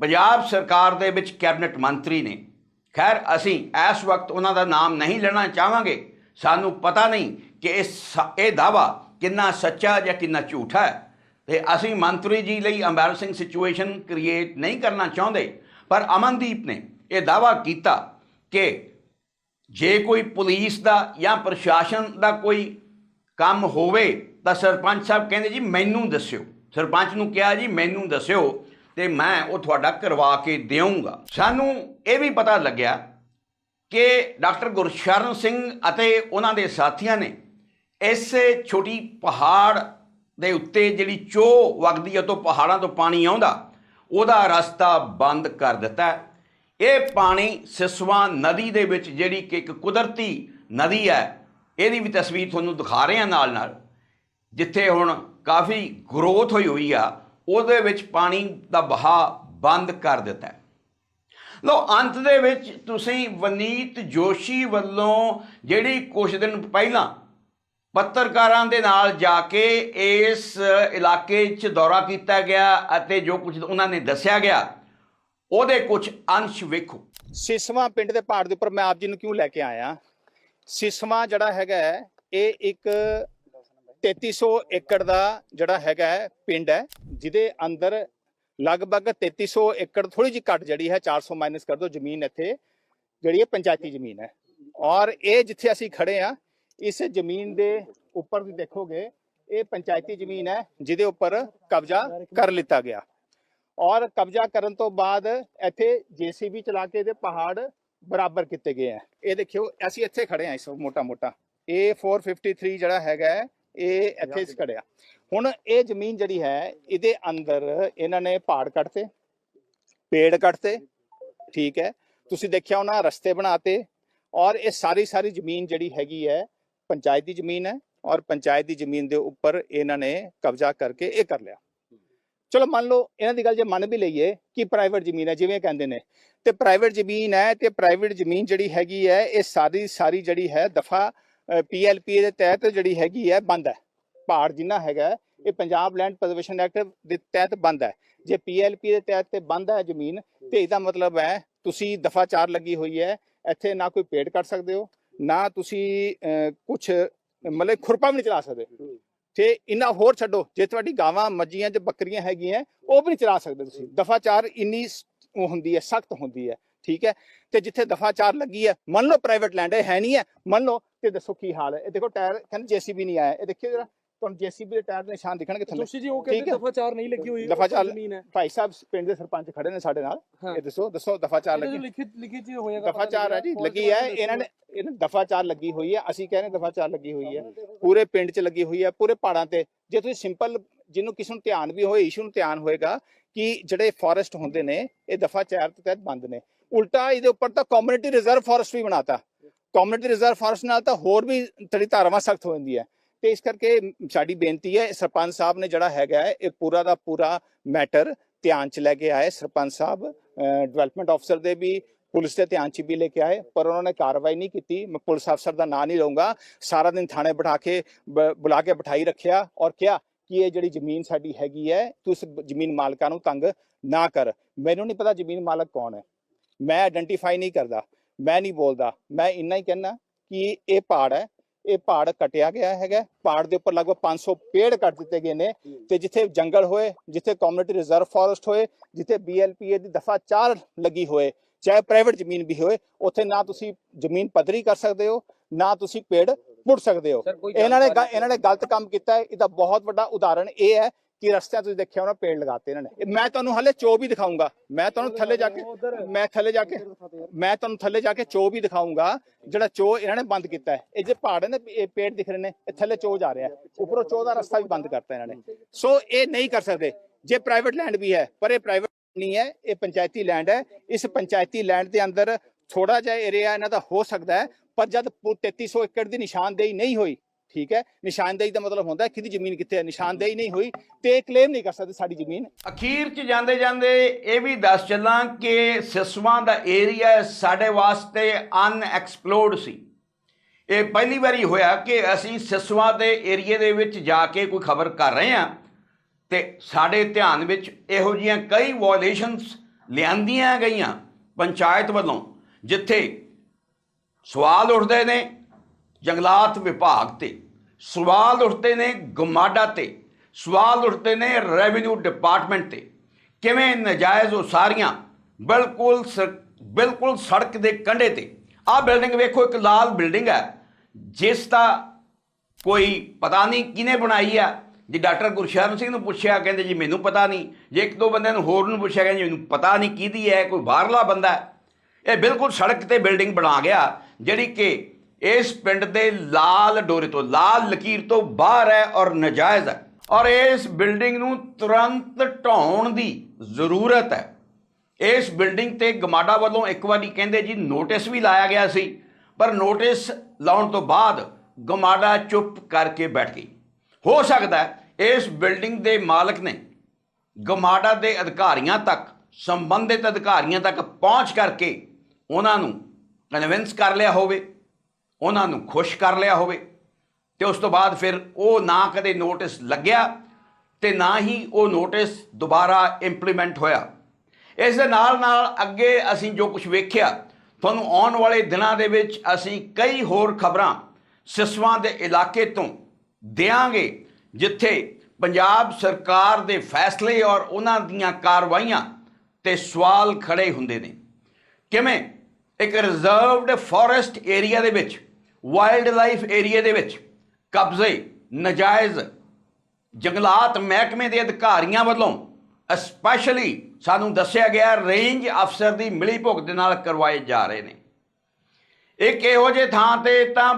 ਪੰਜਾਬ ਸਰਕਾਰ ਦੇ ਵਿੱਚ ਕੈਬਨਿਟ ਮੰਤਰੀ ਨੇ। ਖੈਰ, ਅਸੀਂ ਇਸ ਵਕਤ ਉਹਨਾਂ ਦਾ ਨਾਮ ਨਹੀਂ ਲੈਣਾ ਚਾਹਾਂਗੇ। ਸਾਨੂੰ ਪਤਾ ਨਹੀਂ ਕਿ ਇਹ ਸ- ਇਹ ਦਾਵਾ ਕਿੰਨਾ ਸੱਚਾ ਜਾਂ ਕਿੰਨਾ ਝੂਠਾ ਹੈ। ਤੇ ਅਸੀਂ ਮੰਤਰੀ ਜੀ ਲਈ ਐਮਬੈਰਸਿੰਗ ਸਿਚੁਏਸ਼ਨ ਕ੍ਰੀਏਟ ਨਹੀਂ ਕਰਨਾ ਚਾਹੁੰਦੇ। ਪਰ ਅਮਨਦੀਪ ਨੇ ਇਹ ਦਾਵਾ ਕੀਤਾ ਕਿ ਜੇ ਕੋਈ ਪੁਲਿਸ ਦਾ ਜਾਂ ਪ੍ਰਸ਼ਾਸਨ ਦਾ ਕੋਈ ਕੰਮ ਹੋਵੇ ਤਾਂ ਸਰਪੰਚ ਸਾਹਿਬ ਕਹਿੰਦੇ ਜੀ, ਮੈਨੂੰ ਦੱਸਿਓ। ਸਰਪੰਚ ਨੂੰ ਕਿਹਾ ਜੀ, ਮੈਨੂੰ ਦੱਸਿਓ ਤੇ ਮੈਂ ਉਹ ਤੁਹਾਡਾ ਕਰਵਾ ਕੇ ਦੇਵਾਂਗਾ ਸਾਨੂੰ ਇਹ ਵੀ ਪਤਾ ਲੱਗਿਆ ਕਿ ਡਾਕਟਰ ਗੁਰਸ਼ਰਨ ਸਿੰਘ ਅਤੇ ਉਹਨਾਂ ਦੇ ਸਾਥੀਆਂ ਨੇ ਇਸੇ ਛੋਟੀ ਪਹਾੜ ਦੇ ਉੱਤੇ ਜਿਹੜੀ ਚੋ ਵਗਦੀ ਹੈ ਤੋਂ ਪਹਾੜਾਂ ਤੋਂ ਪਾਣੀ ਆਉਂਦਾ, ਉਹਦਾ ਰਸਤਾ ਬੰਦ ਕਰ ਦਿੱਤਾ। ਇਹ ਪਾਣੀ ਸਿਸਵਾ ਨਦੀ ਦੇ ਵਿੱਚ ਜਿਹੜੀ ਕਿ ਇੱਕ ਕੁਦਰਤੀ ਨਦੀ ਹੈ, ਇਹਦੀ ਵੀ ਤਸਵੀਰ ਤੁਹਾਨੂੰ ਦਿਖਾ ਰਹੇ ਹਾਂ ਨਾਲ ਨਾਲ ਜਿੱਥੇ ਹੁਣ ਕਾਫੀ ਗਰੋਥ ਹੋਈ ਹੋਈ ਆ। ਉਹਦੇ ਵਿੱਚ ਪਾਣੀ ਦਾ ਵਹਾਅ ਬੰਦ ਕਰ ਦਿੱਤਾ ਹੈ। ਲੋ ਅੰਤ ਦੇ ਵਿੱਚ ਤੁਸੀਂ ਵਨੀਤ ਜੋਸ਼ੀ ਵੱਲੋਂ ਜਿਹੜੀ ਕੁਝ ਦਿਨ ਪਹਿਲਾਂ ਪੱਤਰਕਾਰਾਂ ਦੇ ਨਾਲ ਜਾ ਕੇ ਇਸ ਇਲਾਕੇ 'ਚ ਦੌਰਾ ਕੀਤਾ ਗਿਆ ਅਤੇ ਜੋ ਕੁਝ ਉਹਨਾਂ ਨੇ ਦੱਸਿਆ ਗਿਆ ਉਹਦੇ ਕੁਝ ਅੰਸ਼ ਵੇਖੋ। ਸਿਸਵਾ ਪਿੰਡ ਦੇ ਪਹਾੜ ਦੇ ਉੱਪਰ ਮੈਂ ਆਪ ਜੀ ਨੂੰ ਕਿਉਂ ਲੈ ਕੇ ਆਇਆ? ਸਿਸਵਾ ਜਿਹੜਾ ਹੈਗਾ ਹੈ, ਇਹ ਇੱਕ 3300 ਏਕੜ ਦਾ ਜਿਹੜਾ ਹੈਗਾ ਹੈ, ਪਿੰਡ ਹੈ ਜਿਹਦੇ ਅੰਦਰ ਲਗਭਗ 3300 ਏਕੜ ਥੋੜੀ ਜਿਹੀ ਘੱਟ ਜਿਹੜੀ ਹੈ 400 ਮਾਈਨਸ ਕਰ ਦੋ ਜ਼ਮੀਨ ਇੱਥੇ ਜਿਹੜੀ ਹੈ ਪੰਚਾਇਤੀ ਜ਼ਮੀਨ ਹੈ। ਔਰ ਇਹ ਜਿੱਥੇ ਅਸੀਂ ਖੜੇ ਆ ਇਸ ਜ਼ਮੀਨ ਦੇ ਉੱਪਰ ਤੁਸੀਂ ਦੇਖੋਗੇ ਇਹ ਪੰਚਾਇਤੀ ਜ਼ਮੀਨ ਹੈ ਜਿਹਦੇ ਉੱਪਰ ਕਬਜ਼ਾ ਕਰ ਲਿੱਤਾ ਗਿਆ। ਔਰ ਕਬਜ਼ਾ ਕਰਨ ਤੋਂ ਬਾਅਦ ਇੱਥੇ ਜੀਸੀਬੀ ਚਲਾ ਕੇ ਇਹਦੇ ਪਹਾੜ ਬਰਾਬਰ ਕੀਤੇ ਗਏ ਆ ਇਹ ਦੇਖਿਓ ਅਸੀਂ ਇੱਥੇ ਖੜੇ ਆ ਇਸ ਮੋਟਾ ਮੋਟਾ ਇਹ 453 ਜਿਹੜਾ ਹੈਗਾ ਹੈ, ਇਹ ਇੱਥੇ ਇਸ ਖੜਿਆ ਹੁਣ ਇਹ ਜ਼ਮੀਨ ਜਿਹੜੀ ਹੈ ਇਹਦੇ ਅੰਦਰ ਇਹਨਾਂ ਨੇ ਪਹਾੜ ਕੱਟਤੇ ਪੇੜ ਕੱਟਤੇ ਠੀਕ ਹੈ। ਤੁਸੀਂ ਦੇਖਿਆ ਉਹਨਾਂ ਰਸਤੇ ਬਣਾਤੇ ਔਰ ਇਹ ਸਾਰੀ ਸਾਰੀ ਜ਼ਮੀਨ ਜਿਹੜੀ ਹੈਗੀ ਹੈ ਪੰਚਾਇਤ ਦੀ ਜ਼ਮੀਨ ਹੈ ਔਰ ਪੰਚਾਇਤ ਦੀ ਜ਼ਮੀਨ ਦੇ ਉੱਪਰ ਇਹਨਾਂ ਨੇ ਕਬਜ਼ਾ ਕਰਕੇ ਇਹ ਕਰ ਲਿਆ। ਚਲੋ ਮੰਨ ਲਓ ਇਹਨਾਂ ਦੀ ਗੱਲ ਜੇ ਮੰਨ ਵੀ ਲਈਏ ਕਿ ਪ੍ਰਾਈਵੇਟ ਜ਼ਮੀਨ ਹੈ ਜਿਵੇਂ ਕਹਿੰਦੇ ਨੇ ਤੇ ਪ੍ਰਾਈਵੇਟ ਜ਼ਮੀਨ ਹੈ ਤੇ ਪ੍ਰਾਈਵੇਟ ਜ਼ਮੀਨ ਜਿਹੜੀ ਹੈਗੀ ਹੈ ਇਹ ਸਾਰੀ ਸਾਰੀ ਜਿਹੜੀ ਹੈ ਦਫਾ ਪੀਐਲਪੀ ਦੇ ਤਹਿਤ ਜਿਹੜੀ ਹੈਗੀ ਹੈ, ਬੰਦ ਹੈ। ਪਹਾੜ ਜਿੰਨਾ ਹੈਗਾ ਇਹ ਪੰਜਾਬ ਲੈਂਡ ਪ੍ਰੀਜ਼ਰਵੇਸ਼ਨ ਐਕਟ ਦੇ ਤਹਿਤ ਬੰਦ ਹੈ। ਜੇ ਪੀਐਲਪੀ ਦੇ ਤਹਿਤ ਤੇ ਬੰਦ ਹੈ ਜ਼ਮੀਨ, ਤੇ ਇਹਦਾ ਮਤਲਬ ਹੈ, ਤੁਸੀਂ ਦਫਾ 4 ਲੱਗੀ ਹੋਈ ਹੈ, ਇੱਥੇ ਨਾ ਕੋਈ ਪੇੜ ਕੱਟ ਸਕਦੇ ਹੋ, ਨਾ ਤੁਸੀਂ ਕੁਝ ਮਤਲਬ ਖੁਰਪਾ ਵੀ ਨਹੀਂ ਚਲਾ ਸਕਦੇ। ਤੇ ਇੰਨਾ ਹੋਰ ਛੱਡੋ, ਜੇ ਤੁਹਾਡੀ ਗਾਵਾਂ, ਮੱਝੀਆਂ ਤੇ ਬੱਕਰੀਆਂ ਹੈਗੀਆਂ, ਉਹ ਵੀ ਨਹੀਂ ਚਲਾ ਸਕਦੇ ਤੁਸੀਂ। ਦਫਾ 4 ਇੰਨੀ ਹੁੰਦੀ ਹੈ, ਸਖਤ ਹੁੰਦੀ ਹੈ, ਠੀਕ ਹੈ? ਤੇ ਜਿੱਥੇ ਦਫਾ 4 ਲੱਗੀ ਹੈ, ਮੰਨ ਲਓ ਪ੍ਰਾਈਵੇਟ ਲੈਂਡ ਹੈ ਹੈ ਨਹੀਂ ਹੈ, ਮੰਨ ਲਓ ਤੇ ਦੱਸੋ ਕੀ ਹਾਲ ਹੈ? ਇਹ ਦੇਖੋ ਟਾਇਰ ਕਹਿੰਦੇ ਜੀਸੀਬੀ ਨਹੀਂ ਆਇਆ। ਇਹ ਦੇਖਿਓ ਜਰਾ ਤੁਹਾਨੂੰ ਜੀਸੀਬੀ ਦੇ ਟਾਇਰ ਦੇ ਨਿਸ਼ਾਨ ਦਿਖਣਗੇ ਥੱਲੇ। ਜੋਸ਼ੀ ਜੀ ਉਹ ਕਹਿੰਦੇ। ਦਫਾ 4 ਨਹੀਂ ਲੱਗੀ ਹੋਈ ਦਫ਼ਾ ਚਾਰ- ਜ਼ਮੀਨ ਹੈ। ਭਾਈ ਸਾਹਿਬ ਪਿੰਡ ਦੇ ਸਰਪੰਚ ਖੜੇ ਨੇ ਸਾਡੇ ਨਾਲ। ਇਹ ਦੱਸੋ ਦੱਸੋ ਦਫਾ 4 ਇਹਦੇ ਲੱਗੀ ਲਿਖਿਤ ਲਿਖਿਤ ਜੀ ਹੋਏਗਾ ਦਫਾ 4 ਹੈ ਜੀ ਲੱਗੀ ਹੈ ਇਹਨਾਂ ਨੇ ਇਹਨਾਂ ਦਫਾ 4 ਲੱਗੀ ਹੋਈ ਹੈ ਅਸੀਂ ਕਹਿੰਦੇ ਦਫਾ 4 ਲੱਗੀ ਹੋਈ ਹੈ। ਪੂਰੇ ਪਿੰਡ 'ਚ ਲੱਗੀ ਹੋਈ ਹੈ ਪੂਰੇ ਪਹਾੜਾਂ ਤੇ। ਜੇ ਤੁਸੀਂ ਸਿੰਪਲ ਜਿਹਨੂੰ ਕਿਸੇ ਨੂੰ ਧਿਆਨ ਵੀ ਹੋਏ ਇਸ਼ੂ ਨੂੰ ਧਿਆਨ ਹੋਏਗਾ ਕਿ ਜਿਹੜੇ ਫੋਰੈਸਟ ਹੁੰਦੇ ਨੇ ਇਹ ਦਫਾ 4 ਦੇ ਤਹਿਤ ਬੰਦ ਨੇ। ਉਲਟਾ ਇਹਦੇ ਉੱਪਰ ਤਾਂ ਕਮਿਊਨਿਟੀ ਰਿਜ਼ਰਵ ਫੋਰੈਸਟ ਵੀ ਬਣਾਤਾ। ਕਮਿਊਨਿਟੀ ਰਿਜ਼ਰਵ ਫੋਰੈਸਟ ਨਾਲ ਤਾਂ ਹੋਰ ਵੀ ਤੜੀ ਧਾਰਾਵਾਂ ਸਖਤ ਹੋ ਜਾਂਦੀਆਂ। ਹੈ ਤੇ ਇਸ ਕਰਕੇ ਸਾਡੀ ਬੇਨਤੀ ਹੈ, ਸਰਪੰਚ ਸਾਹਿਬ ਨੇ ਜਿਹੜਾ ਹੈਗਾ ਇਹ ਪੂਰਾ ਦਾ ਪੂਰਾ ਮੈਟਰ ਧਿਆਨ 'ਚ ਲੈ ਕੇ ਆਏ। ਸਰਪੰਚ ਸਾਹਿਬ ਡਿਵੈਲਪਮੈਂਟ ਅਫਸਰ ਦੇ ਵੀ ਪੁਲਿਸ ਦੇ ਧਿਆਨ 'ਚ ਵੀ ਲੈ ਕੇ ਆਏ, ਪਰ ਉਹਨਾਂ ਨੇ ਕਾਰਵਾਈ ਨਹੀਂ ਕੀਤੀ। ਮੈਂ ਪੁਲਿਸ ਅਫਸਰ ਦਾ ਨਾਂ ਨਹੀਂ ਲਵਾਂਗਾ ਸਾਰਾ ਦਿਨ ਥਾਣੇ ਬਿਠਾ ਕੇ, ਬ- ਬੁਲਾ ਕੇ ਬਿਠਾਈ ਰੱਖਿਆ ਔਰ ਕਿਹਾ ਕਿ ਇਹ ਜਿਹੜੀ ਜ਼ਮੀਨ ਸਾਡੀ ਹੈਗੀ ਹੈ, ਤੂੰ ਇਸ ਜ਼ਮੀਨ ਮਾਲਕਾਂ ਨੂੰ ਤੰਗ ਨਾ ਕਰ। ਮੈਨੂੰ ਨਹੀਂ ਪਤਾ ਜ਼ਮੀਨ ਮਾਲਕ ਕੌਣ ਹੈ। ਮੈਂ ਆਇਡੈਂਟੀਫਾਈ ਨਹੀਂ ਕਰਦਾ। ਮੈਂ ਨਹੀਂ ਬੋਲਦਾ। ਮੈਂ ਇੰਨਾ ਹੀ ਕਹਿਣਾ ਕਿ ਇਹ ਪਹਾੜ ਹੈ ਇਹ ਪਹਾੜ ਕਟਿਆ ਗਿਆ ਹੈਗਾ। ਪਹਾੜ ਦੇ ਉੱਪਰ ਲਗਭਗ 500 ਪੇੜ ਕੱਟ ਦਿੱਤੇ ਗਏ ਨੇ ਤੇ ਜਿੱਥੇ ਜੰਗਲ ਹੋਏ ਜਿੱਥੇ ਕਮਿਊਨਿਟੀ ਰਿਜ਼ਰਵ ਫੋਰੈਸਟ ਹੋਏ ਜਿੱਥੇ ਬੀਐਲਪੀਏ ਦੀ ਦਫਾ 4 ਲੱਗੀ ਹੋਏ ਚਾਹੇ ਪ੍ਰਾਈਵੇਟ ਜ਼ਮੀਨ ਵੀ ਹੋਏ ਉੱਥੇ ਨਾ ਤੁਸੀਂ ਜ਼ਮੀਨ ਪੱਧਰੀ ਕਰ ਸਕਦੇ ਹੋ ਨਾ ਤੁਸੀਂ ਪੇੜ ਪੁੱਟ ਸਕਦੇ ਹੋ। ਇਹਨਾਂ ਨੇ ਇਹਨਾਂ ਨੇ ਗਲਤ ਕੰਮ ਕੀਤਾ ਹੈ। ਇਹਦਾ ਬਹੁਤ ਵੱਡਾ ਉਦਾਹਰਣ ਇਹ ਹੈ ਕਿ ਰਸਤਿਆਂ ਤੁਸੀਂ ਦੇਖਿਆ ਹੋਣਾ ਪੇੜ ਲਗਾਤੇ ਇਹਨਾਂ ਨੇ। ਮੈਂ ਤੁਹਾਨੂੰ ਹਲੇ ਚੋ ਵੀ ਦਿਖਾਉਂਗਾ ਮੈਂ ਤੁਹਾਨੂੰ ਥੱਲੇ ਜਾ ਕੇ ਮੈਂ ਥੱਲੇ ਜਾ ਕੇ ਮੈਂ ਤੁਹਾਨੂੰ ਥੱਲੇ ਜਾ ਕੇ ਚੋ ਵੀ ਦਿਖਾਉਂਗਾ ਜਿਹੜਾ ਚੋ ਇਹਨਾਂ ਨੇ ਬੰਦ ਕੀਤਾ ਹੈ। ਇਹ ਜੇ ਪਹਾੜ ਨੇ ਇਹ ਪੇੜ ਦਿਖ ਰਹੇ ਨੇ ਇਹ ਥੱਲੇ ਚੋ ਜਾ ਰਿਹਾ ਉੱਪਰੋਂ ਚੋ ਦਾ ਰਸਤਾ ਵੀ ਬੰਦ ਕਰਤਾ ਇਹਨਾਂ ਨੇ। ਸੋ ਇਹ ਨਹੀਂ ਕਰ ਸਕਦੇ। ਜੇ ਪ੍ਰਾਈਵੇਟ ਲੈਂਡ ਵੀ ਹੈ ਪਰ ਇਹ ਪ੍ਰਾਈਵੇਟ ਨਹੀਂ ਹੈ ਇਹ ਪੰਚਾਇਤੀ ਲੈਂਡ ਹੈ। ਇਸ ਪੰਚਾਇਤੀ ਲੈਂਡ ਦੇ ਅੰਦਰ ਥੋੜਾ ਜਿਹਾ ਏਰੀਆ ਇਹਨਾਂ ਦਾ ਹੋ ਸਕਦਾ ਹੈ ਪਰ ਜਦ ਪੂ- 3300 ਏਕੜ ਦੀ ਨਿਸ਼ਾਨਦੇਹੀ ਨਹੀਂ ਹੋਈ ਠੀਕ ਹੈ? ਨਿਸ਼ਾਨਦੇਹੀ ਦਾ ਮਤਲਬ ਹੁੰਦਾ ਕਿਹਦੀ ਜ਼ਮੀਨ ਕਿੱਥੇ ਹੈ? ਨਿਸ਼ਾਨਦੇਹੀ ਨਹੀਂ ਹੋਈ ਤੇ ਕਲੇਮ ਨਹੀਂ ਕਰ ਸਕਦੇ ਸਾਡੀ ਜ਼ਮੀਨ। ਅਖੀਰ 'ਚ ਜਾਂਦੇ ਜਾਂਦੇ ਇਹ ਵੀ ਦੱਸ ਚੱਲਾਂ ਕਿ ਸਿਸਵਾਂ ਦਾ ਏਰੀਆ ਸਾਡੇ ਵਾਸਤੇ ਅਨਐਕਸਪਲੋਰਡ ਸੀ। ਇਹ ਪਹਿਲੀ ਵਾਰੀ ਹੋਇਆ ਕਿ ਅਸੀਂ ਸਿਸਵਾਂ ਦੇ ਏਰੀਏ ਦੇ ਵਿੱਚ ਜਾ ਕੇ ਕੋਈ ਖਬਰ ਕਰ ਰਹੇ ਹਾਂ ਤੇ ਸਾਡੇ ਧਿਆਨ ਵਿੱਚ ਇਹੋ ਜੀਆਂ ਕਈ ਵਾਇਲੇਸ਼ਨਸ ਲਿਆਂਦੀਆਂ ਗਈਆਂ ਪੰਚਾਇਤ ਵੱਲੋਂ, ਜਿੱਥੇ ਸਵਾਲ ਉੱਠਦੇ ਨੇ ਜੰਗਲਾਤ ਵਿਭਾਗ ਤੇ। ਸਵਾਲ ਉੱਠਦੇ ਨੇ ਗਮਾਡਾ ਤੇ, ਸਵਾਲ ਉੱਠਦੇ ਨੇ ਰੈਵਨਿਊ ਡਿਪਾਰਟਮੈਂਟ ਤੇ। ਕਿਵੇਂ ਨਜਾਇਜ਼ ਸਾਰੀਆਂ ਬਿਲਕੁਲ ਸ- ਬਿਲਕੁਲ ਸੜਕ ਦੇ ਕੰਢੇ ਤੇ। ਆਹ ਬਿਲਡਿੰਗ ਵੇਖੋ, ਇੱਕ ਲਾਲ ਬਿਲਡਿੰਗ ਹੈ, ਜਿਸ ਦਾ ਕੋਈ ਪਤਾ ਨਹੀਂ ਕਿਹਨੇ ਬਣਾਈ ਆ। ਜੇ ਡਾਕਟਰ ਗੁਰਸ਼ਰਨ ਸਿੰਘ ਨੂੰ ਪੁੱਛਿਆ, ਕਹਿੰਦੇ ਜੀ ਮੈਨੂੰ ਪਤਾ ਨਹੀਂ। ਜੇ ਇੱਕ ਦੋ ਬੰਦਿਆਂ ਨੂੰ ਹੋਰ ਨੂੰ ਪੁੱਛਿਆ, ਕਹਿੰਦੇ ਜੀ ਮੈਨੂੰ ਪਤਾ ਨਹੀਂ ਕਿਹਦੀ ਹੈ, ਕੋਈ ਬਾਹਰਲਾ ਬੰਦਾ ਇਹ ਬਿਲਕੁਲ ਸੜਕ ਤੇ ਬਿਲਡਿੰਗ ਬਣਾ ਗਿਆ, ਜਿਹੜੀ ਕਿ ਇਸ ਪਿੰਡ ਦੇ ਲਾਲ ਡੋਰੇ ਤੋਂ, ਲਾਲ ਲਕੀਰ ਤੋਂ ਬਾਹਰ ਹੈ ਔਰ ਨਜਾਇਜ਼ ਹੈ। ਔਰ ਇਸ ਬਿਲਡਿੰਗ ਨੂੰ ਤੁਰੰਤ ਢਾਉਣ ਦੀ ਜ਼ਰੂਰਤ ਹੈ। ਇਸ ਬਿਲਡਿੰਗ ਤੇ ਗਮਾਡਾ ਵੱਲੋਂ ਇੱਕ ਵਾਰੀ ਕਹਿੰਦੇ ਜੀ ਨੋਟਿਸ ਵੀ ਲਾਇਆ ਗਿਆ ਸੀ, ਪਰ ਨੋਟਿਸ ਲਾਉਣ ਤੋਂ ਬਾਅਦ ਗਮਾਡਾ ਚੁੱਪ ਕਰਕੇ ਬੈਠ ਗਈ। ਹੋ ਸਕਦਾ ਇਸ ਬਿਲਡਿੰਗ ਦੇ ਮਾਲਕ ਨੇ ਗਮਾਡਾ ਦੇ ਅਧਿਕਾਰੀਆਂ ਤੱਕ, ਸੰਬੰਧਿਤ ਅਧਿਕਾਰੀਆਂ ਤੱਕ ਪਹੁੰਚ ਕਰਕੇ ਉਹਨਾਂ ਨੂੰ ਕਨਵਿੰਸ ਕਰ ਲਿਆ ਹੋਵੇ। ਉਹਨਾਂ ਨੂੰ ਖੁਸ਼ ਕਰ ਲਿਆ ਹੋਵੇ ਤੇ ਉਸ ਤੋਂ ਬਾਅਦ ਫਿਰ ਉਹ ਨਾ ਕਦੇ ਨੋਟਿਸ ਲੱਗਿਆ ਤੇ ਨਾ ਹੀ ਉਹ ਨੋਟਿਸ ਦੁਬਾਰਾ ਇੰਪਲੀਮੈਂਟ ਹੋਇਆ। ਇਸ ਦੇ ਨਾਲ ਨਾਲ ਅੱਗੇ ਅਸੀਂ ਜੋ ਕੁਝ ਵੇਖਿਆ, ਤੁਹਾਨੂੰ ਆਉਣ ਵਾਲੇ ਦਿਨਾਂ ਦੇ ਵਿੱਚ ਅਸੀਂ ਕਈ ਹੋਰ ਖਬਰਾਂ ਸਿਸਵਾਂ ਦੇ ਇਲਾਕੇ ਤੋਂ ਦਿਆਂਗੇ, ਜਿੱਥੇ ਪੰਜਾਬ ਸਰਕਾਰ ਦੇ ਫੈਸਲੇ ਔਰ ਉਹਨਾਂ ਦੀਆਂ ਕਾਰਵਾਈਆਂ ਤੇ ਸਵਾਲ ਖੜੇ ਹੁੰਦੇ ਨੇ। ਕਿਵੇਂ? ਇੱਕ ਰਿਜ਼ਰਵਡ ਫੋਰੈਸਟ ਏਰੀਆ ਦੇ ਵਿੱਚ ਵਾਈਲਡ ਲਾਈਫ ਏਰੀਆ ਦੇ ਵਿੱਚ ਕਬਜ਼ੇ, ਨਜਾਇਜ਼ ਜੰਗਲਾਤ ਮਹਿਕਮੇ ਦੇ ਅਧਿਕਾਰੀਆਂ ਵੱਲੋਂ ਸਪੈਸ਼ਲੀ ਸਾਨੂੰ ਦੱਸਿਆ ਗਿਆ ਰੇਂਜ ਅਫਸਰ ਦੀ ਮਿਲੀ ਭੁਗਤ ਦੇ ਨਾਲ ਕਰਵਾਏ ਜਾ ਰਹੇ ਨੇ। ਇੱਕ ਇਹੋ ਜਿਹੇ ਥਾਂ ਤੇ ਤਾਂ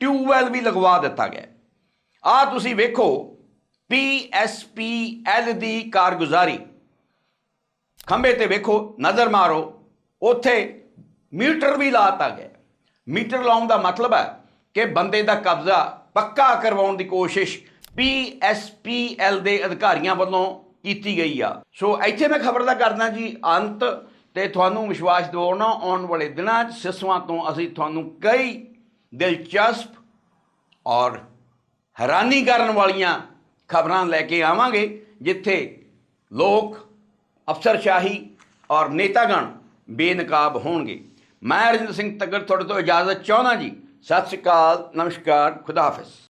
ਟਿਊਬਵੈਲ ਵੀ ਲਗਵਾ ਦਿੱਤਾ ਗਿਆ। ਆ ਤੁਸੀਂ ਵੇਖੋ ਪੀਐਸਪੀਐਲ ਦੀ ਕਾਰਗੁਜ਼ਾਰੀ। ਖੰਭੇ ਤੇ ਵੇਖੋ, ਨਜ਼ਰ ਮਾਰੋ, ਉੱਥੇ ਮੀਟਰ ਵੀ ਲਾਤਾ ਗਿਆ। ਮੀਟਰ ਲਾਉਣ ਦਾ ਮਤਲਬ ਹੈ ਕਿ ਬੰਦੇ ਦਾ ਕਬਜ਼ਾ ਪੱਕਾ ਕਰਵਾਉਣ ਦੀ ਕੋਸ਼ਿਸ਼ ਪੀਐਸਪੀਐਲ ਦੇ ਅਧਿਕਾਰੀਆਂ ਵੱਲੋਂ ਕੀਤੀ ਗਈ ਆ। ਸੋ ਇੱਥੇ ਮੈਂ ਖਬਰ ਦਾ ਕਰਦਾ ਜੀ, ਅੰਤ ਤੇ ਤੁਹਾਨੂੰ ਵਿਸ਼ਵਾਸ ਦਿਵਾਉਣਾ, ਆਉਣ ਵਾਲੇ ਦਿਨਾਂ 'ਚ ਸਿਸਵਾਂ ਤੋਂ ਅਸੀਂ ਤੁਹਾਨੂੰ ਕਈ ਦਿਲਚਸਪ ਔਰ ਹੈਰਾਨੀ ਕਰਨ ਵਾਲੀਆਂ ਖਬਰਾਂ ਲੈ ਕੇ ਆਵਾਂਗੇ, ਜਿੱਥੇ ਲੋਕ ਅਫਸਰਸ਼ਾਹੀ ਔਰ ਨੇਤਾਗਣ ਬੇਨਕਾਬ ਹੋਣਗੇ। ਮੈਂ ਰਜਿੰਦਰ ਸਿੰਘ ਤੱਗੜ, ਤੁਹਾਡੇ ਤੋਂ ਇਜਾਜ਼ਤ ਚਾਹੁੰਦਾ ਜੀ। ਸਤਿ ਸ਼੍ਰੀ ਅਕਾਲ, ਨਮਸਕਾਰ, ਖੁਦਾ ਹਾਫਿਜ਼।